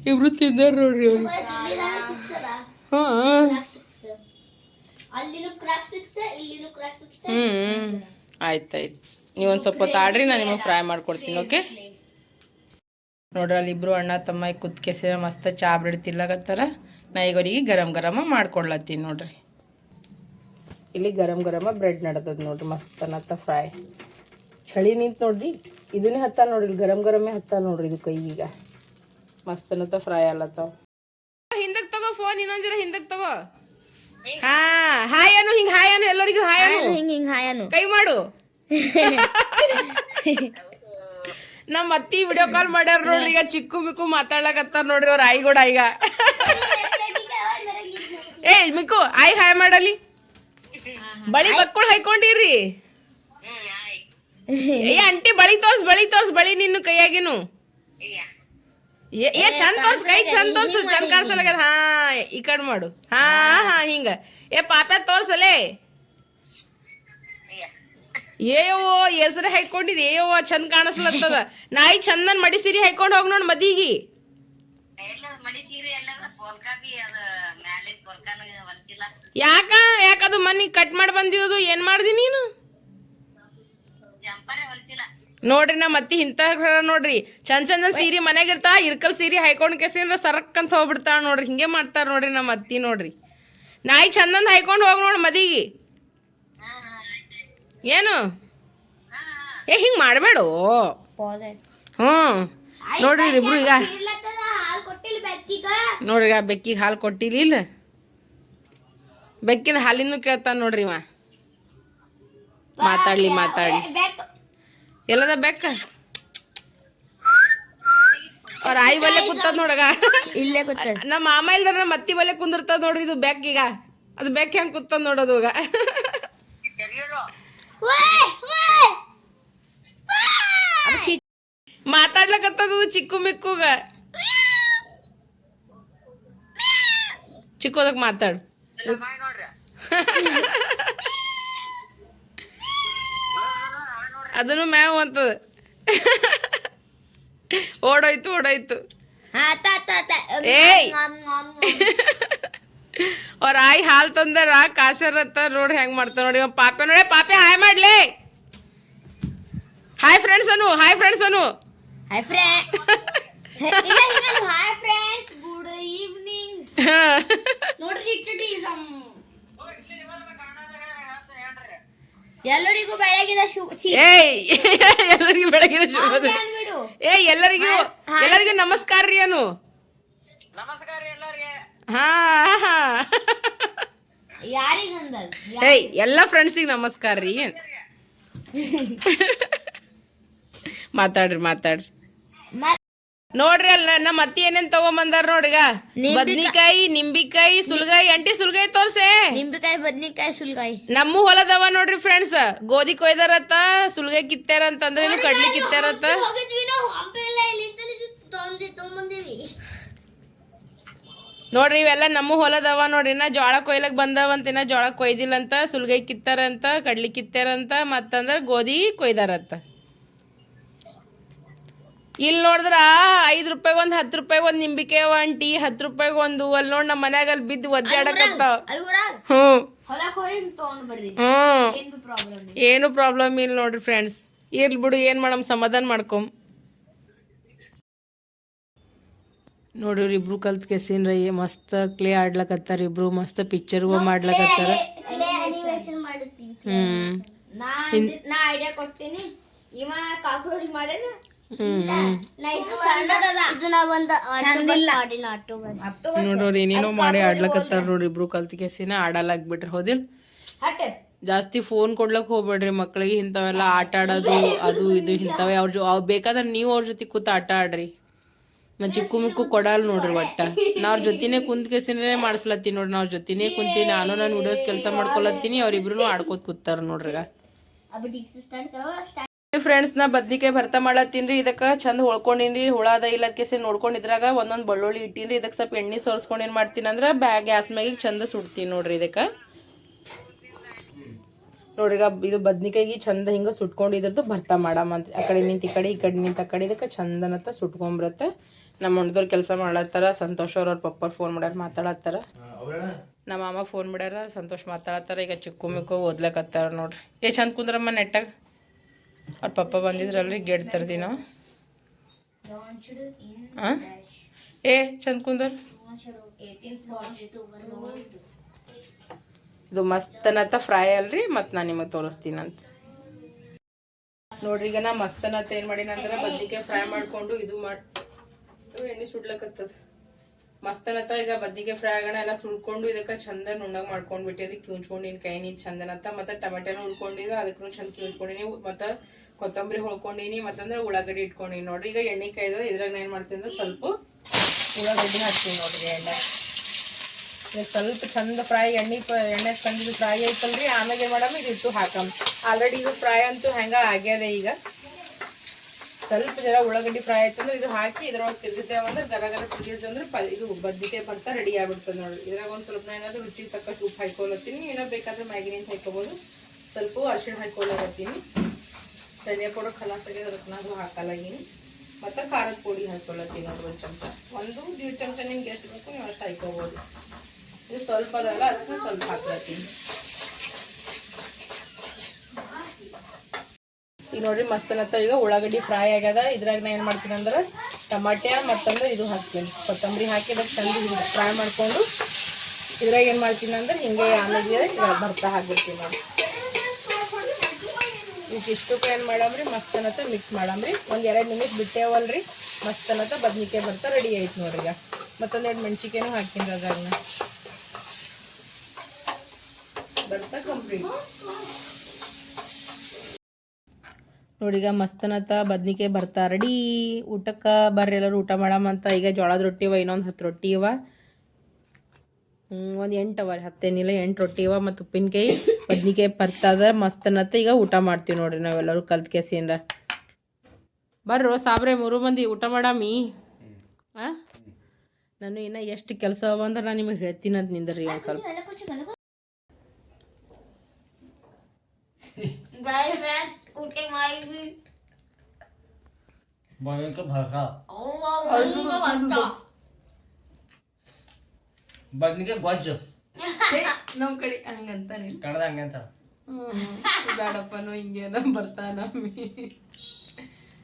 ಇಬ್ರು ತಿಂದಾರ ನೋಡ್ರಿ ಅವ್ರು ಹಾಂ ಅಲ್ಲಿನೂ ಕ್ರಾಕ್ ಫಿಕ್ಸ್ ಇಲ್ಲಿನೂ ಕ್ರಾಕ್ ಫಿಕ್ಸ್ ಆಯ್ತಾಯ್ತು ನೀವು ಒಂದು ಸ್ವಲ್ಪ ತಾಡ್ರಿ ನಾನು ನಿಮಗೆ ಫ್ರೈ ಮಾಡ್ಕೊಡ್ತೀನಿ ಓಕೆ? ನೋಡ್ರಿ ಅಲ್ಲಿ ಇಬ್ರು ಅಣ್ಣ ತಮ್ಮ ಕುತ್ ಕೆಸಿರ ಮಸ್ತ್ ಚಾ ಬ್ರೆಡ್ ತಿನ್ಲಾಕತ್ತಾರ ನಾ ಈಗ ಅವರಿಗೆ ಗರಂ ಗರಮ ಮಾಡ್ಕೊಡ್ಲತ್ತೀನಿ ನೋಡ್ರಿ. ಇಲ್ಲಿ ಗರಂ ಗರಮ ಬ್ರೆಡ್ ನಡತದ ನೋಡ್ರಿ ಮಸ್ತ್ ಅನ್ನತ್ತ ಫ್ರೈ ಚಳಿ ನಿಂತು ನೋಡ್ರಿ ಇದನ್ನೇ ಹತ್ತ ನೋಡ್ರಿ ಗರಂ ಗರಮೇ ಹತ್ತ ನೋಡ್ರಿ ಇದು ಕೈಗೀಗ. ಮಸ್ತ್ ಅನ್ನತ್ತ ಫ್ರೈ ಅಲ್ಲತ್ತಾವ ಹಿಂದಕ್ಕೆ ತಗೋ ಫೋನ್ ಇನ್ನೊಂದಿರ ಹಿಂದಕ್ಕೆ ಹಿಂದಕ್ ತಗೋ. ಹಾ ಹಾಯ್ ಅನು ಹಿಂಗ್ ಹಾಯ್ ಅನು ಎಲ್ಲರಿಗೂ ಹಾಯ್ ಅನು. ಹಿಂಗ್ ಹಿಂಗ್ ಅನು. ಕೈ ಮಾಡು. [laughs] ನಮ್ಮ ಅತ್ತಿ ವಿಡಿಯೋ ಕಾಲ್ ಮಾಡ್ಯಾರ ನೋಡ್ರಿ ಈಗ ಚಿಕ್ಕು ಮಿಕ್ಕು ಮಾತಾಡ್ಲಕತ್ತಾರ ನೋಡ್ರಿ ಅವ್ರ ಆಯಿಗೋಡ ಈಗ [laughs] ಏ ಮಿಕ್ಕು ಆಯ್ ಹಾಯ್ ಮಾಡಲಿ. ಬಳಿ ಬಕ್ಕೊಳ್ ಹಾಯ್ಕೊಂಡಿರಿ ಏ ಅಂಟಿ ಬಳಿ ತೋರ್ಸ್ ಬಳಿ ತೋರ್ಸ್ ಬಳಿ ನಿನ್ನ ಕೈಯಾಗಿನು. ಏ ಚಂದ ತೋರ್ಸ್ ಕೈ ಚಂದ ತೋರ್ಸು ಚಂದ ಕಾಣಿಸಲಾಗ್ಯದ ಹಾ ಈ ಕಡೆ ಮಾಡು. ಹಾ ಹಾ. ಹಿಂಗ. ಏ ಪಾಪ ತೋರ್ಸಲೇ. ಏಯವ್ವ ಹೆಸರು ಹಾಕೊಂಡಿದ್ ಏಯೋ ಚಂದ ಕಾಣಿಸ್ಲತ್ತದ. ನಾಯಿ ಚಂದನ್ ಮಡಿ ಸೀರೆ ಹಾಕೊಂಡ್ ಹೋಗ್ ನೋಡ್ ಮದಿಗಿ. ಯಾಕ? ಯಾಕದು ಮನಿ ಕಟ್ ಮಾಡಿ ಬಂದಿರೋದು? ಏನ್ ಮಾಡ್ದಿ ನೀನು? ನೋಡ್ರಿ ನಮ್ಮ ಅತ್ತಿ ಇಂಥ ನೋಡ್ರಿ. ಚಂದ ಚಂದ ಸೀರೆ ಮನೆಗೆ ಇರ್ತಾ, ಇರ್ಕಲ್ ಸೀರೆ ಹಾಯ್ಕೊಂಡ್ ಕೆಸಿಂದ್ರ ಸರಕ್ ಅಂತ ಹೋಗ್ಬಿಡ್ತಾಳ ನೋಡ್ರಿ. ಹಿಂಗೆ ಮಾಡ್ತಾರ ನೋಡ್ರಿ ನಮ್ಮ ಅತ್ತಿ ನೋಡ್ರಿ. ನಾಯಿ ಚಂದಂದ ಹಾಯ್ಕೊಂಡು ಹೋಗಿ ನೋಡ್ ಮದಿಗೆ. ಏನು? ಏ, ಹಿಂಗೆ ಮಾಡಬೇಡು? ಹ್ಞೂ. ನೋಡ್ರಿ ಇಬ್ರು ಈಗ ನೋಡ್ರಿ ಈಗ ಬೆಕ್ಕಿಗೆ ಹಾಲು ಕೊಟ್ಟಿಲ್ಲ ಇಲ್ಲ. ಬೆಕ್ಕಿನ ಹಾಲಿನೂ ಕೇಳ್ತಾನ ನೋಡ್ರಿ ಇವ. ಮಾತಾಡ್ಲಿ ಮಾತಾಡ್ಲಿ. ಎಲ್ಲದ ಬೆಕ್ಕ? ಅವ್ರ ಆಯಿ ಬಲ್ಲೆ ಕುತ್ತದ ನೋಡಗ. ಇಲ್ಲೇ ಕುತ್ತ ನಮ್ಮ ಮಾಮ ಇಲ್ದ್ರ ನಮ್ಮ ಅತ್ತಿ ಬಲ್ಲೆ ಕುಂದಿರ್ತದ ನೋಡ್ರಿ ಇದು ಬೆಕ್ ಈಗ. ಅದು ಬೆಕ್ ಹೆಂಗ್ ಕುತ್ತದ ನೋಡೋದು ಈಗ. ಮಾತಾಡ್ಲಕತ್ತದ ಅದು ಚಿಕ್ಕು ಮಿಕ್ಕುಗ. ಚಿಕ್ಕೋದಕ್ ಮಾತಾಡು. [laughs] ಅದನ್ನು ಮ್ಯಾವ್ ಅಂತದ. ಓಡೋಯ್ತು ಓಡೋಯ್ತು. ಏಯ್! ಅವ್ರ ಆಯಿ ಹಾಲು ತಂದಾರ ಕಾಸರತ್ತ ರೋಡ್ ಹೆಂಗ್ ಮಾಡ್ತಾರ ನೋಡಿ ಪಾಪೆ ನೋಡಿ ಪಾಪೆ ಹಾಯ್ ಮಾಡ್ಲಿ. Hi friends Anu hi friends Anu hi friend hi friends good evening. ನೋಡ್ರಿ [laughs] ಎಲ್ಲರಿಗೂ ಬೆಳಗಿನ ಶುಭ ಏಯ್ ಎಲ್ಲರಿಗೂ ಬೆಳಗಿನ ಶುಭ ಏ ಎಲ್ಲರಿಗೂ ಎಲ್ಲರಿಗೂ ನಮಸ್ಕಾರ ರೀ ಅನು. ಹಾ ಹಾ. ಯಾರಿಗಂದಲ್? ಏಯ್ ಎಲ್ಲ ಫ್ರೆಂಡ್ಸಿಗೆ ನಮಸ್ಕಾರ ರೀ. [laughs] ಮಾತಾಡ್ರಿ ಮಾತಾಡ್ರಿ. ನೋಡ್ರಿ ಅಲ್ಲ ನಮ್ಮ ಅತ್ತಿ ಏನೇನ್ ತಗೊಂಬಂದಾರ ನೋಡ್ರಿಗ ಬದ್ನಿಕಾಯಿ ನಿಂಬಿಕಾಯಿ ಸುಲ್ಗಾಯಿ ಅಂಟಿ ಸುಲ್ಗಾಯಿ ತೋರ್ಸೆ. ನಿಂಬಿಕಾಯಿ ಬದ್ನಿಕಾಯಿ ಸುಲ್ಗಾಯಿ. ನಮ್ಮ ಹೊಲದವ ನೋಡ್ರಿ ಫ್ರೆಂಡ್ಸ್ ಗೋಧಿ ಕೊಯ್ದಾರತ್ತ ಸುಲ್ಗಾಯಿ ಕಿತ್ತಾರ ಅಂತಂದ್ರೆ ಏನು ಕಡ್ಲಿ ಕಿತ್ತಾರತ್ತ. ಹೋಗಿದ್ವಿ ನಾವು ಹಂಪೆ ಎಲ್ಲ ಇಲ್ಲಿಂದಲೇ ತೊಂದಿ ತೊಗೊಂಬಂದೇವಿ ನೋಡ್ರಿ ಇವೆಲ್ಲ ನಮ್ಮ ಹೊಲದವ ನೋಡ್ರಿ ನಾ ಜೋಳ ಕೊಯ್ಲಕ್ ಬಂದವಂತಿನ ಜೋಳ ಕೊಯ್ದಿಲ್ಲ ಅಂತ ಸುಲ್ಗಾಯಿ ಕಿತ್ತಾರಂತ ಕಡ್ಲಿ ಕಿತ್ತಾರಂತ ಮತ್ತಂದ್ರ ಗೋಧಿ ಕೊಯ್ದಾರತ್ತ. ಇಲ್ಲಿ ನೋಡಿದ್ರೆ ಐದು ರೂಪಾಯಿಗೆ ಒಂದು ಹತ್ತು ರೂಪಾಯಿಗೆ ಒಂದು ನಿಂಬಿಕೆ ಒಂಟಿ ಹತ್ತು ರೂಪಾಯಿಗೆ ಒಂದು ಅಲ್ಲಿ ನೋಡಿ ನಮ್ಮ ಮನ್ಯಾಗ ಅಲ್ಲಿ ಬಿದ್ದು ಒದ್ದಾಡಕತ್ತಾವ. ಹ್ಞೂ ಹ್ಮ್. ಹ್ಮ್. ಪ್ರಾಬ್ಲಮ್ ಏನು ಪ್ರಾಬ್ಲಮ್ ಇಲ್ಲ ನೋಡ್ರಿ ಫ್ರೆಂಡ್ಸ್. ಇರ್ಲಿ ಬಿಡು ಏನು ಮಾಡಮ್ ಸಮಾಧಾನ ಮಾಡ್ಕೊಮ್. ನೋಡ್ರಿ ಇಬ್ರು ಕಲ್ತ್ ಕೆಸಿನ್ರ ಮಸ್ತ್ ಕ್ಲೇ ಆಡ್ಲಕತ್ತಾರ ಇಬ್ರು ಮಸ್ತ್ ಪಿಕ್ಚರ್ ಮಾಡ್ಲಕತ್ತಾರ. ಹ್ಮ್. ನಾ ಐಡಿಯಾ ಕೊಡ್ತೀನಿ. ಇವ ಕಾಕ್ರೋಚ್ ಮಾಡೇನ ನೋಡ್ರಿ ಏನೇನೋ ಮಾಡಿ ಆಡ್ಲಕತ್ತಾರ ನೋಡ್ರಿ ಇಬ್ರು ಕಲ್ತಿ ಕೆಸಿನ ಆಡಲಾಗ್ಬಿಟ್ರಿ ಹೋದಿಲ್? ಹಟ್. ಜಾಸ್ತಿ ಫೋನ್ ಕೊಡ್ಲಕ್ ಹೋಗ್ಬೇಡ್ರಿ ಮಕ್ಳಿಗೆ ಇಂಥವೆಲ್ಲ ಆಟ ಆಡೋದು ಅದು ಇದು ಇಂಥವೆ ಅವ್ರ ಜೊ ಅವ್ ಬೇಕಾದ್ರೆ ನೀವು ಅವ್ರ ಜೊತೆ ಕೂತ ಆಟ ಆಡ್ರಿ. ನಾ ಚಿಕ್ಕು ಮಿಕ್ಕು ಕೊಡಲ್ಲ ನೋಡ್ರಿ ಒಟ್ಟ. ನಾ ಅವ್ರ ಜೊತೆನೆ ಕುಂತ್ ಕೆಸಿನೇ ಮಾಡಿಸ್ಲತ್ತೀನಿ ನೋಡ್ರಿ ನಾವ್ ಅವ್ರ ಜೊತೆನೆ ಕುಂತೀನಿ ನಾನು ನಾನು ಉಡೋದ್ ಕೆಲಸ ಮಾಡ್ಕೊಳತ್ತೀನಿ ಅವ್ರಿಬ್ರು ಆಡ್ಕೋತ ಕೂತಾರ ನೋಡ್ರಿ ಫ್ರೆಂಡ್ಸ್ ನಾ ಬದ್ನಿಕಾಯಿ ಭರ್ತಾ ಮಾಡತ್ತೀನ್ರಿ ಇದಕ್ಕ ಚಂದ ಹೊಳ್ಕೊಂಡಿನ್ರಿ ಹುಳ ಅದ ಇಲ್ಲ ಕೆಸಿ ನೋಡ್ಕೊಂಡಿದ್ರಾಗ ಒಂದೊಂದು ಬೆಳ್ಳುಳ್ಳಿ ಇಟ್ಟಿನ್ರಿ ಇದಕ್ಕೆ ಸ್ವಲ್ಪ ಎಣ್ಣೆ ಸೋರ್ಸ್ಕೊಂಡು ಏನ್ ಮಾಡ್ತೀನಿ ಅಂದ್ರೆ ಬ್ಯಾ, ಗ್ಯಾಸ್ ಮ್ಯಾಗಿಗೆ ಚಂದ ಸುಡ್ತೀನಿ ನೋಡ್ರಿ ಇದಕ್ಕ. ನೋಡ್ರಿ ಇದು ಬದ್ನಿಕಾಯಿಗೆ ಚಂದ ಹಿಂಗ ಸುಟ್ಕೊಂಡು ಇದ್ರದ್ದು ಭರ್ತಾ ಮಾಡಾಮಂತ್ರಿ ಆ ಕಡೆ ನಿಂತ, ಈ ಕಡೆ ಈ ಕಡೆ ನಿಂತ, ಆ ಕಡೆ ಇದಕ್ಕೆ ಚಂದನತ್ತ ಸುಟ್ಕೊಂಬಿರತ್ತೆ ನಮ್ಮ ಅಣ್ಣದವ್ರು ಕೆಲಸ ಮಾಡತ್ತಾರ ಸಂತೋಷ್ ಅವ್ರ ಅವ್ರ ಪಪ್ಪರ್ ಫೋನ್ ಮಾಡ್ಯಾರ ಮಾತಾಡತ್ತಾರ. ನಮ್ಮ ಮಾಮ ಫೋನ್ ಮಾಡ್ಯಾರ, ಸಂತೋಷ್ ಮಾತಾಡತ್ತಾರ, ಈಗ ಚಿಕ್ಕು ಮಿಕ್ಕು ಓದ್ಲಕತ್ತಾರ ನೋಡ್ರಿ. ಏ ಚಂದ ಕುಂದ್ರಮ್ಮ ನೆಟ್ಟಾಗ ಅವ್ರ ಪಪ್ಪ ಬಂದಿದ್ರಲ್ರಿ ಗೇಟ್ ತರ್ದಿನ. ಹಾಂ? ಏ, ಚಂದ ಕುಂದರ್. ಇದು ಮಸ್ತನತ ಫ್ರೈ ಅಲ್ರಿ ಮತ್ತು ನಾನು ನಿಮಗೆ ತೋರಿಸ್ತೀನಂತ. ನೋಡ್ರಿ ಈಗ ನಾ ಮಸ್ತನತ್ತ ಏನು ಮಾಡಿನ ಅಂದ್ರೆ, ಬದ್ನಿಕಾಯಿ ಫ್ರೈ ಮಾಡ್ಕೊಂಡು ಇದು ಮಾಡಿ ಎಣ್ಣೆ ಸುಡ್ಲಕತ್ತದ ಮಸ್ತನತ್ತ ಈಗ ಬದ್ನಿಕಾಯಿ ಫ್ರೈ ಆಗೋಣ ಎಲ್ಲ ಸುಳ್ಕೊಂಡು ಇದಕ್ಕೆ ಚಂದ ನುಣ್ಣಗೆ ಮಾಡ್ಕೊಂಡು ಕಿಂಚ್ಕೊಂಡು ಕಿಂಚ್ಕೊಂಡಿನಿ ಕೈ ನೀನು ಚಂದನತ್ತ ಮತ್ತು ಟೊಮೆಟೊನು ಉಳ್ಕೊಂಡಿದ್ರೆ ಅದಕ್ಕೂ ಚಂದ ಕಿಂಚ್ಕೊಂಡಿನಿ ಮತ್ತು ಕೊತ್ತಂಬರಿ ಹೊಳ್ಕೊಂಡಿನಿ, ಮತ್ತಂದ್ರೆ ಉಳ್ಳಾಗಡ್ಡಿ ಇಟ್ಕೊಂಡಿನಿ ನೋಡ್ರಿ. ಈಗ ಎಣ್ಣೆ ಕಾಯ್ದ ಇದ್ರಾಗ ಏನು ಮಾಡ್ತೀನಿ ಅಂದ್ರೆ ಸ್ವಲ್ಪ ಉಳ್ಳಾಗಡ್ಡಿ ಹಾಕ್ತೀನಿ ನೋಡ್ರಿ ಎಣ್ಣೆ. ಸ್ವಲ್ಪ ಚಂದ ಫ್ರೈ ಎಣ್ಣೆ ಎಣ್ಣೆ ಚಂದ ಫ್ರೈ ಐತಲ್ರಿ. ಆಮೇಲೆ ಏನು ಮಾಡಮ್ಮ ಇದು ಇಟ್ಟು ಹಾಕಮ್. ಆಲ್ರೆಡಿ ಇದು ಫ್ರೈ ಅಂತೂ ಹೆಂಗ ಆಗ್ಯದ ಈಗ. ಸ್ವಲ್ಪ ಜರ ಉಳ್ಳಾಗಡ್ಡಿ ಫ್ರೈ ಆಯ್ತಂದ್ರೆ ಇದು ಹಾಕಿ ಇದ್ರೊಳಗೆ ತಿರುಗಿಸ್ತೇವೆ ಅಂದ್ರೆ ಜರ ಜರ ಅಂದ್ರೆ ಪ ಇದು ಬದ್ನಿಕಾಯಿ ಬರ್ತಾ ರೆಡಿ ಆಗ್ಬಿಡ್ತದೆ ನೋಡಿ. ಇದ್ರಾಗ ಒಂದು ಸ್ವಲ್ಪ ಏನಾದ್ರು ರುಚಿ ತಕ್ಕ ಉಪ್ಪು ಹಾಕೊಳತ್ತೀನಿ ಏನೋ ಬೇಕಾದ್ರೆ ಮ್ಯಾಗಿನಿಂದ ಹಾಕೋಬೋದು ಸ್ವಲ್ಪ ಅರಿಶಿಣ ಹಾಕೊಳತ್ತೀನಿ ಧನಿಯಾ ಪೌಡರ್ ಖಲಾಸ್ ತೆಗೆದು ಅದಕ್ಕೆ ನಾನು ಹಾಕಲಾಗಿನಿ ಮತ್ತು ಖಾರದ ಪುಡಿ ಹಾಕೊಳತ್ತೀನಿ ನೋಡಿ ಒಂದು ಚಮಚ. ಒಂದು ದೀಡ್ ಚಮಚ ನಿಮ್ಗೆ ಎಷ್ಟು ಬೇಕು ನೀವು ಅಷ್ಟು ಹಾಕೋಬೋದು ಇದು ಸ್ವಲ್ಪ ಅದಲ್ಲ, ಅದಕ್ಕೆ ಸ್ವಲ್ಪ ಹಾಕ್ಲತ್ತೀನಿ. ಈಗ ನೋಡ್ರಿ, ಮಸ್ತ್ ಅನ್ನತ್ತ ಈಗ ಉಳ್ಳಾಗಡ್ಡಿ ಫ್ರೈ ಆಗ್ಯದ. ಇದ್ರಾಗ ನಾ ಏನು ಮಾಡ್ತೀನಿ ಅಂದ್ರೆ, ಟಮಾಟ್ಯ ಮತ್ತಂದ್ರೆ ಇದು ಹಾಕ್ತೀನಿ. ಕೊತ್ತಂಬರಿ ಹಾಕಿ ಅದಕ್ಕೆ ಚಂದ ಫ್ರೈ ಮಾಡ್ಕೊಂಡು, ಇದ್ರಾಗ ಏನು ಮಾಡ್ತೀನಿ ಅಂದ್ರೆ, ಹಿಂಗೆ ಆಮೇಲೆ ಬರ್ತಾ ಹಾಕಿರ್ತೀನಿ ನೋಡಿ ಈಗ ಇಷ್ಟು ಏನು ಮಾಡಮ್ರಿ, ಮಸ್ತ್ ಅನ್ನತ್ತ ಮಿಕ್ಸ್ ಮಾಡಮ್ರಿ. ಒಂದು ಎರಡು ನಿಮಿಷ ಬಿಟ್ಟೇವಲ್ರಿ, ಮಸ್ತ್ ಅನ್ನತ್ತ ಬದ್ನಿಕಾಯಿ ಬರ್ತಾ ರೆಡಿ ಆಯ್ತು ನೋಡ್ರಿ ಈಗ. ಮತ್ತೊಂದೆರಡು ಮೆಣಸಿಕಾಯಿನೂ ಹಾಕ್ತೀನಿ ಅದ್ರಾಗ ಬರ್ತಾ ಕಂಪ್ಲೀಟ್ ನೋಡಿ ಈಗ ಮಸ್ತನತ ಬದ್ನಿಕಾಯಿ ಬರ್ತಾ ರೆಡಿ ಊಟಕ್ಕೆ ಬರ್ರಿ ಎಲ್ಲರೂ, ಊಟ ಮಾಡಮಂತ ಈಗ ಜೋಳದ ರೊಟ್ಟಿ ಇವ ಇನ್ನೊಂದು ಹತ್ತು ರೊಟ್ಟಿ ಇವ ಒಂದು ಎಂಟು ಅವ. ಹತ್ತೇನಿಲ್ಲ, ಎಂಟು ರೊಟ್ಟಿ ಇವ ಮತ್ತು ಉಪ್ಪಿನಕಾಯಿ, ಬದ್ನಿಕಾಯಿ ಬರ್ತದ ಮಸ್ತನತ್ತ ಈಗ ಊಟ ಮಾಡ್ತೀವಿ ನೋಡ್ರಿ ನಾವೆಲ್ಲರೂ ಕಲ್ತ್ ಕೆಸಿಂದ ಬರ್ರೋ, ಸಾಬ್ರೆ ಮೂರು ಮಂದಿ ಊಟ ಮಾಡಾಮಿ. ಹಾಂ ನಾನು ಇನ್ನ ಎಷ್ಟು ಕೆಲಸ ಅವ ಅಂದ್ರೆ ನಾನು ನಿಮಗೆ ಹೇಳ್ತೀನಿ ಅಂತ ನಿಂದ್ರಿ ಒಂದು ಸ್ವಲ್ಪ. Guys, man, ಊಟಕ್ಕೆ ಮಾಡಿದ್ವಿ ಬದನೆಕಾಯಿ ಭರ್ತಾ ಅವ್ವ, ಅವ್ವ, ಅಂತ. ಬದನೆಕಾಯಿ ಗೊಜ್ಜು ನಮ್ಮ ಕಡೆ ಹಂಗಂತಾನೆ ಕನ್ನಡ ಹಂಗೆ ಅಂತಾರ ಬೇಡಪ್ಪನು ಹಿಂಗೇನ ಬರ್ತಾನ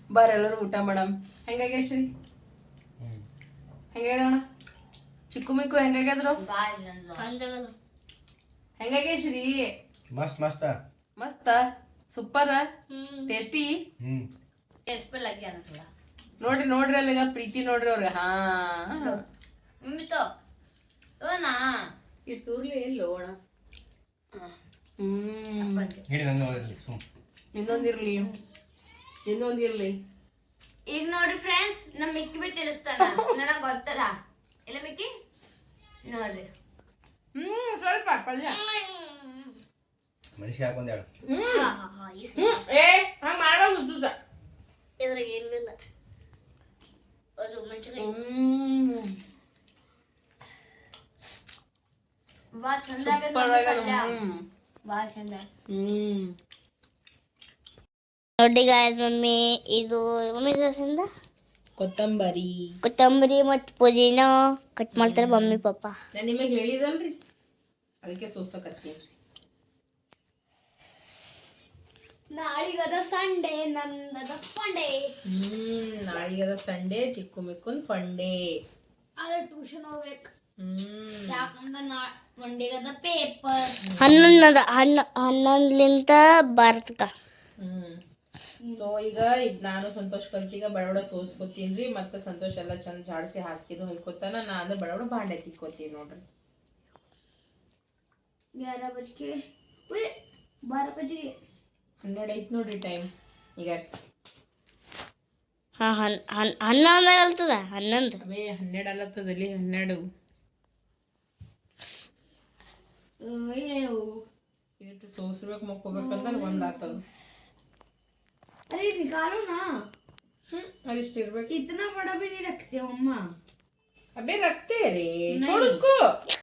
ಬರೆಲ್ಲರೂ ಊಟ ಮಾಡಮ್ ಹೆಂಗಾಗ್ಯ ಶ್ರೀ ಹೆಂಗಾಗ್ಯದಣ್ಣ ಚಿಕ್ಕು ಮಿಕ್ಕು ಹೆಂಗಾಗ್ಯದ್ರು ಚಂದಾಗಲ್ಲ. ಹೆಂಗಾಗ್ಯ ಶ್ರೀ ಮಸ್ತ್ ಮಸ್ತ್ ಮಸ್ತ ಸೂಪರ್ ಟೇಸ್ಟಿ. ನೋಡ್ರಿ ನೋಡ್ರಿ ಅಲ್ಲಿಗ ಪ್ರೀತಿ ನೋಡ್ರಿ ಅವ್ರಿಗೆ. ಹಾ. ಮಮ್ಮಿ ತೋ. ಇವನಾ? ಇಷ್ಟು ದೂರ್ಲಿ ಎಲ್ಲೋ ಅಣ್ಣ. ಇನ್ನೊಂದಿರ್ಲಿ ಇನ್ನೊಂದಿರ್ಲಿ ಈಗ ನೋಡ್ರಿ ಫ್ರೆಂಡ್ಸ್ ನಮ್ ಮಿಕ್ಕಿ ಬಿ ತಿಳಿಸ್ತಾನ. ನನಗೆ ಗೊತ್ತದ. ಇಲ್ಲ ಮಿಕ್ಕಿ? ನೋಡ್ರಿ. ಹ್ಮ್ ಸ್ವಲ್ಪ ಪಲ್ಯ. ಮನುಷ್ಯ ಹಾಕೊಂಡ್ ಹೇಳು ಹ್ಮ್. ಹಾ, ಹಾ, ಹಾ, ಈ ಸ- ಹ್ಮ್. ಏ ಹಂಗ ಮಾಡೋದು ಜೂಸ ಇದ್ರಾಗ ಏನೂ ಅದು ಮೆಣಸಿನ್ಕಾಯಿ ಚಂದ ಚಂದ ನೋಡಿ ಗಾಯಸ್ ಮಮ್ಮಿ ಇದು ಮಮ್ಮಿ ದೋಸೆಯಿಂದ ಕೊತ್ತಂಬರಿ. ಕೊತ್ತಂಬರಿ ಮತ್ತು ಪುದೀನ. ಕಟ್ ಮಾಡ್ತಾರೆ ಮಮ್ಮಿ ಪಪ್ಪ ನಾನು ನಿಮಗೆ ಹೇಳಿದಲ್ರಿ. ಅದಕ್ಕೆ ಸೋಸಕತ್ತೀನಿ ನಾಳಿಗದ ಸಂಡೇ ನಂದದ ಫಂಡೇ ಹ್ಮ್ ನಾಳಿಗದ ಸಂಡೇ ಚಿಕ್ಕು ಮಿಕ್ಕುನ್ ಫಂಡೇ ಆದ್ರೆ ಟ್ಯೂಷನ್ ಹೋಗ್ಬೇಕು. ಹ್ಮ್. ಯಾಕಂದ್ರೆ ನಾ ಮಂಡಿಗದ ಪೇಪರ್ ಹನ್ನೊಂದದ ಹನ್ನ ಹನ್ನೊಂದ್ಲಿಂತ ಭಾರತಕ ಹ್ಮ್. ಸೊ ಈಗ ಈಗ ನಾನು ಸಂತೋಷ್ ಕಲ್ತಿಗ ಬಡಬಡ ಸೋಸ್ಕೊತೀನ್ರಿ ಮತ್ತೆ ಸಂತೋಷ್ ಎಲ್ಲ ಚಂದ ಜಾಡಿಸಿ ಹಾಸ್ಕಿದು ಹೊಯ್ಕೋತಾನ ನಾ ಅಂದ್ರೆ ಬಡಬಡ ಬಾಂಡೆ ತಿಕ್ಕೋತೀನಿ ನೋಡ್ರಿ. ಗ್ಯಾರ ಬಜ್ಕೆ ಬಾರ ಬಜ್ಗೆ ಹನ್ನೆರಡು ಐತ್ ನೋಡ್ರಿ ಟೈಮ್ ಈಗ ಹಾ ಹನ್ ಹನ್ ಹನ್ನೊಂದು ಆಗ್ತದ ಹನ್ನೊಂದು ಅವೇ ಹನ್ನೆರಡು ಅಲ್ಲತ್ತದಲ್ಲಿ ಹನ್ನೆರಡು ಇಷ್ಟು ಸೋಸ್ಬೇಕು ಮಕ್ಕೋಬೇಕಂದ್ರೆ ಒಂದ್ ಆಗ್ತದ अरे निकालो ना ಹ್ಮ್ ಅದಿಷ್ಟು ಇರ್ಬೇಕು इतना बड़ा भी नहीं रखते मम्मा अबे रखते रे छोड़ उसको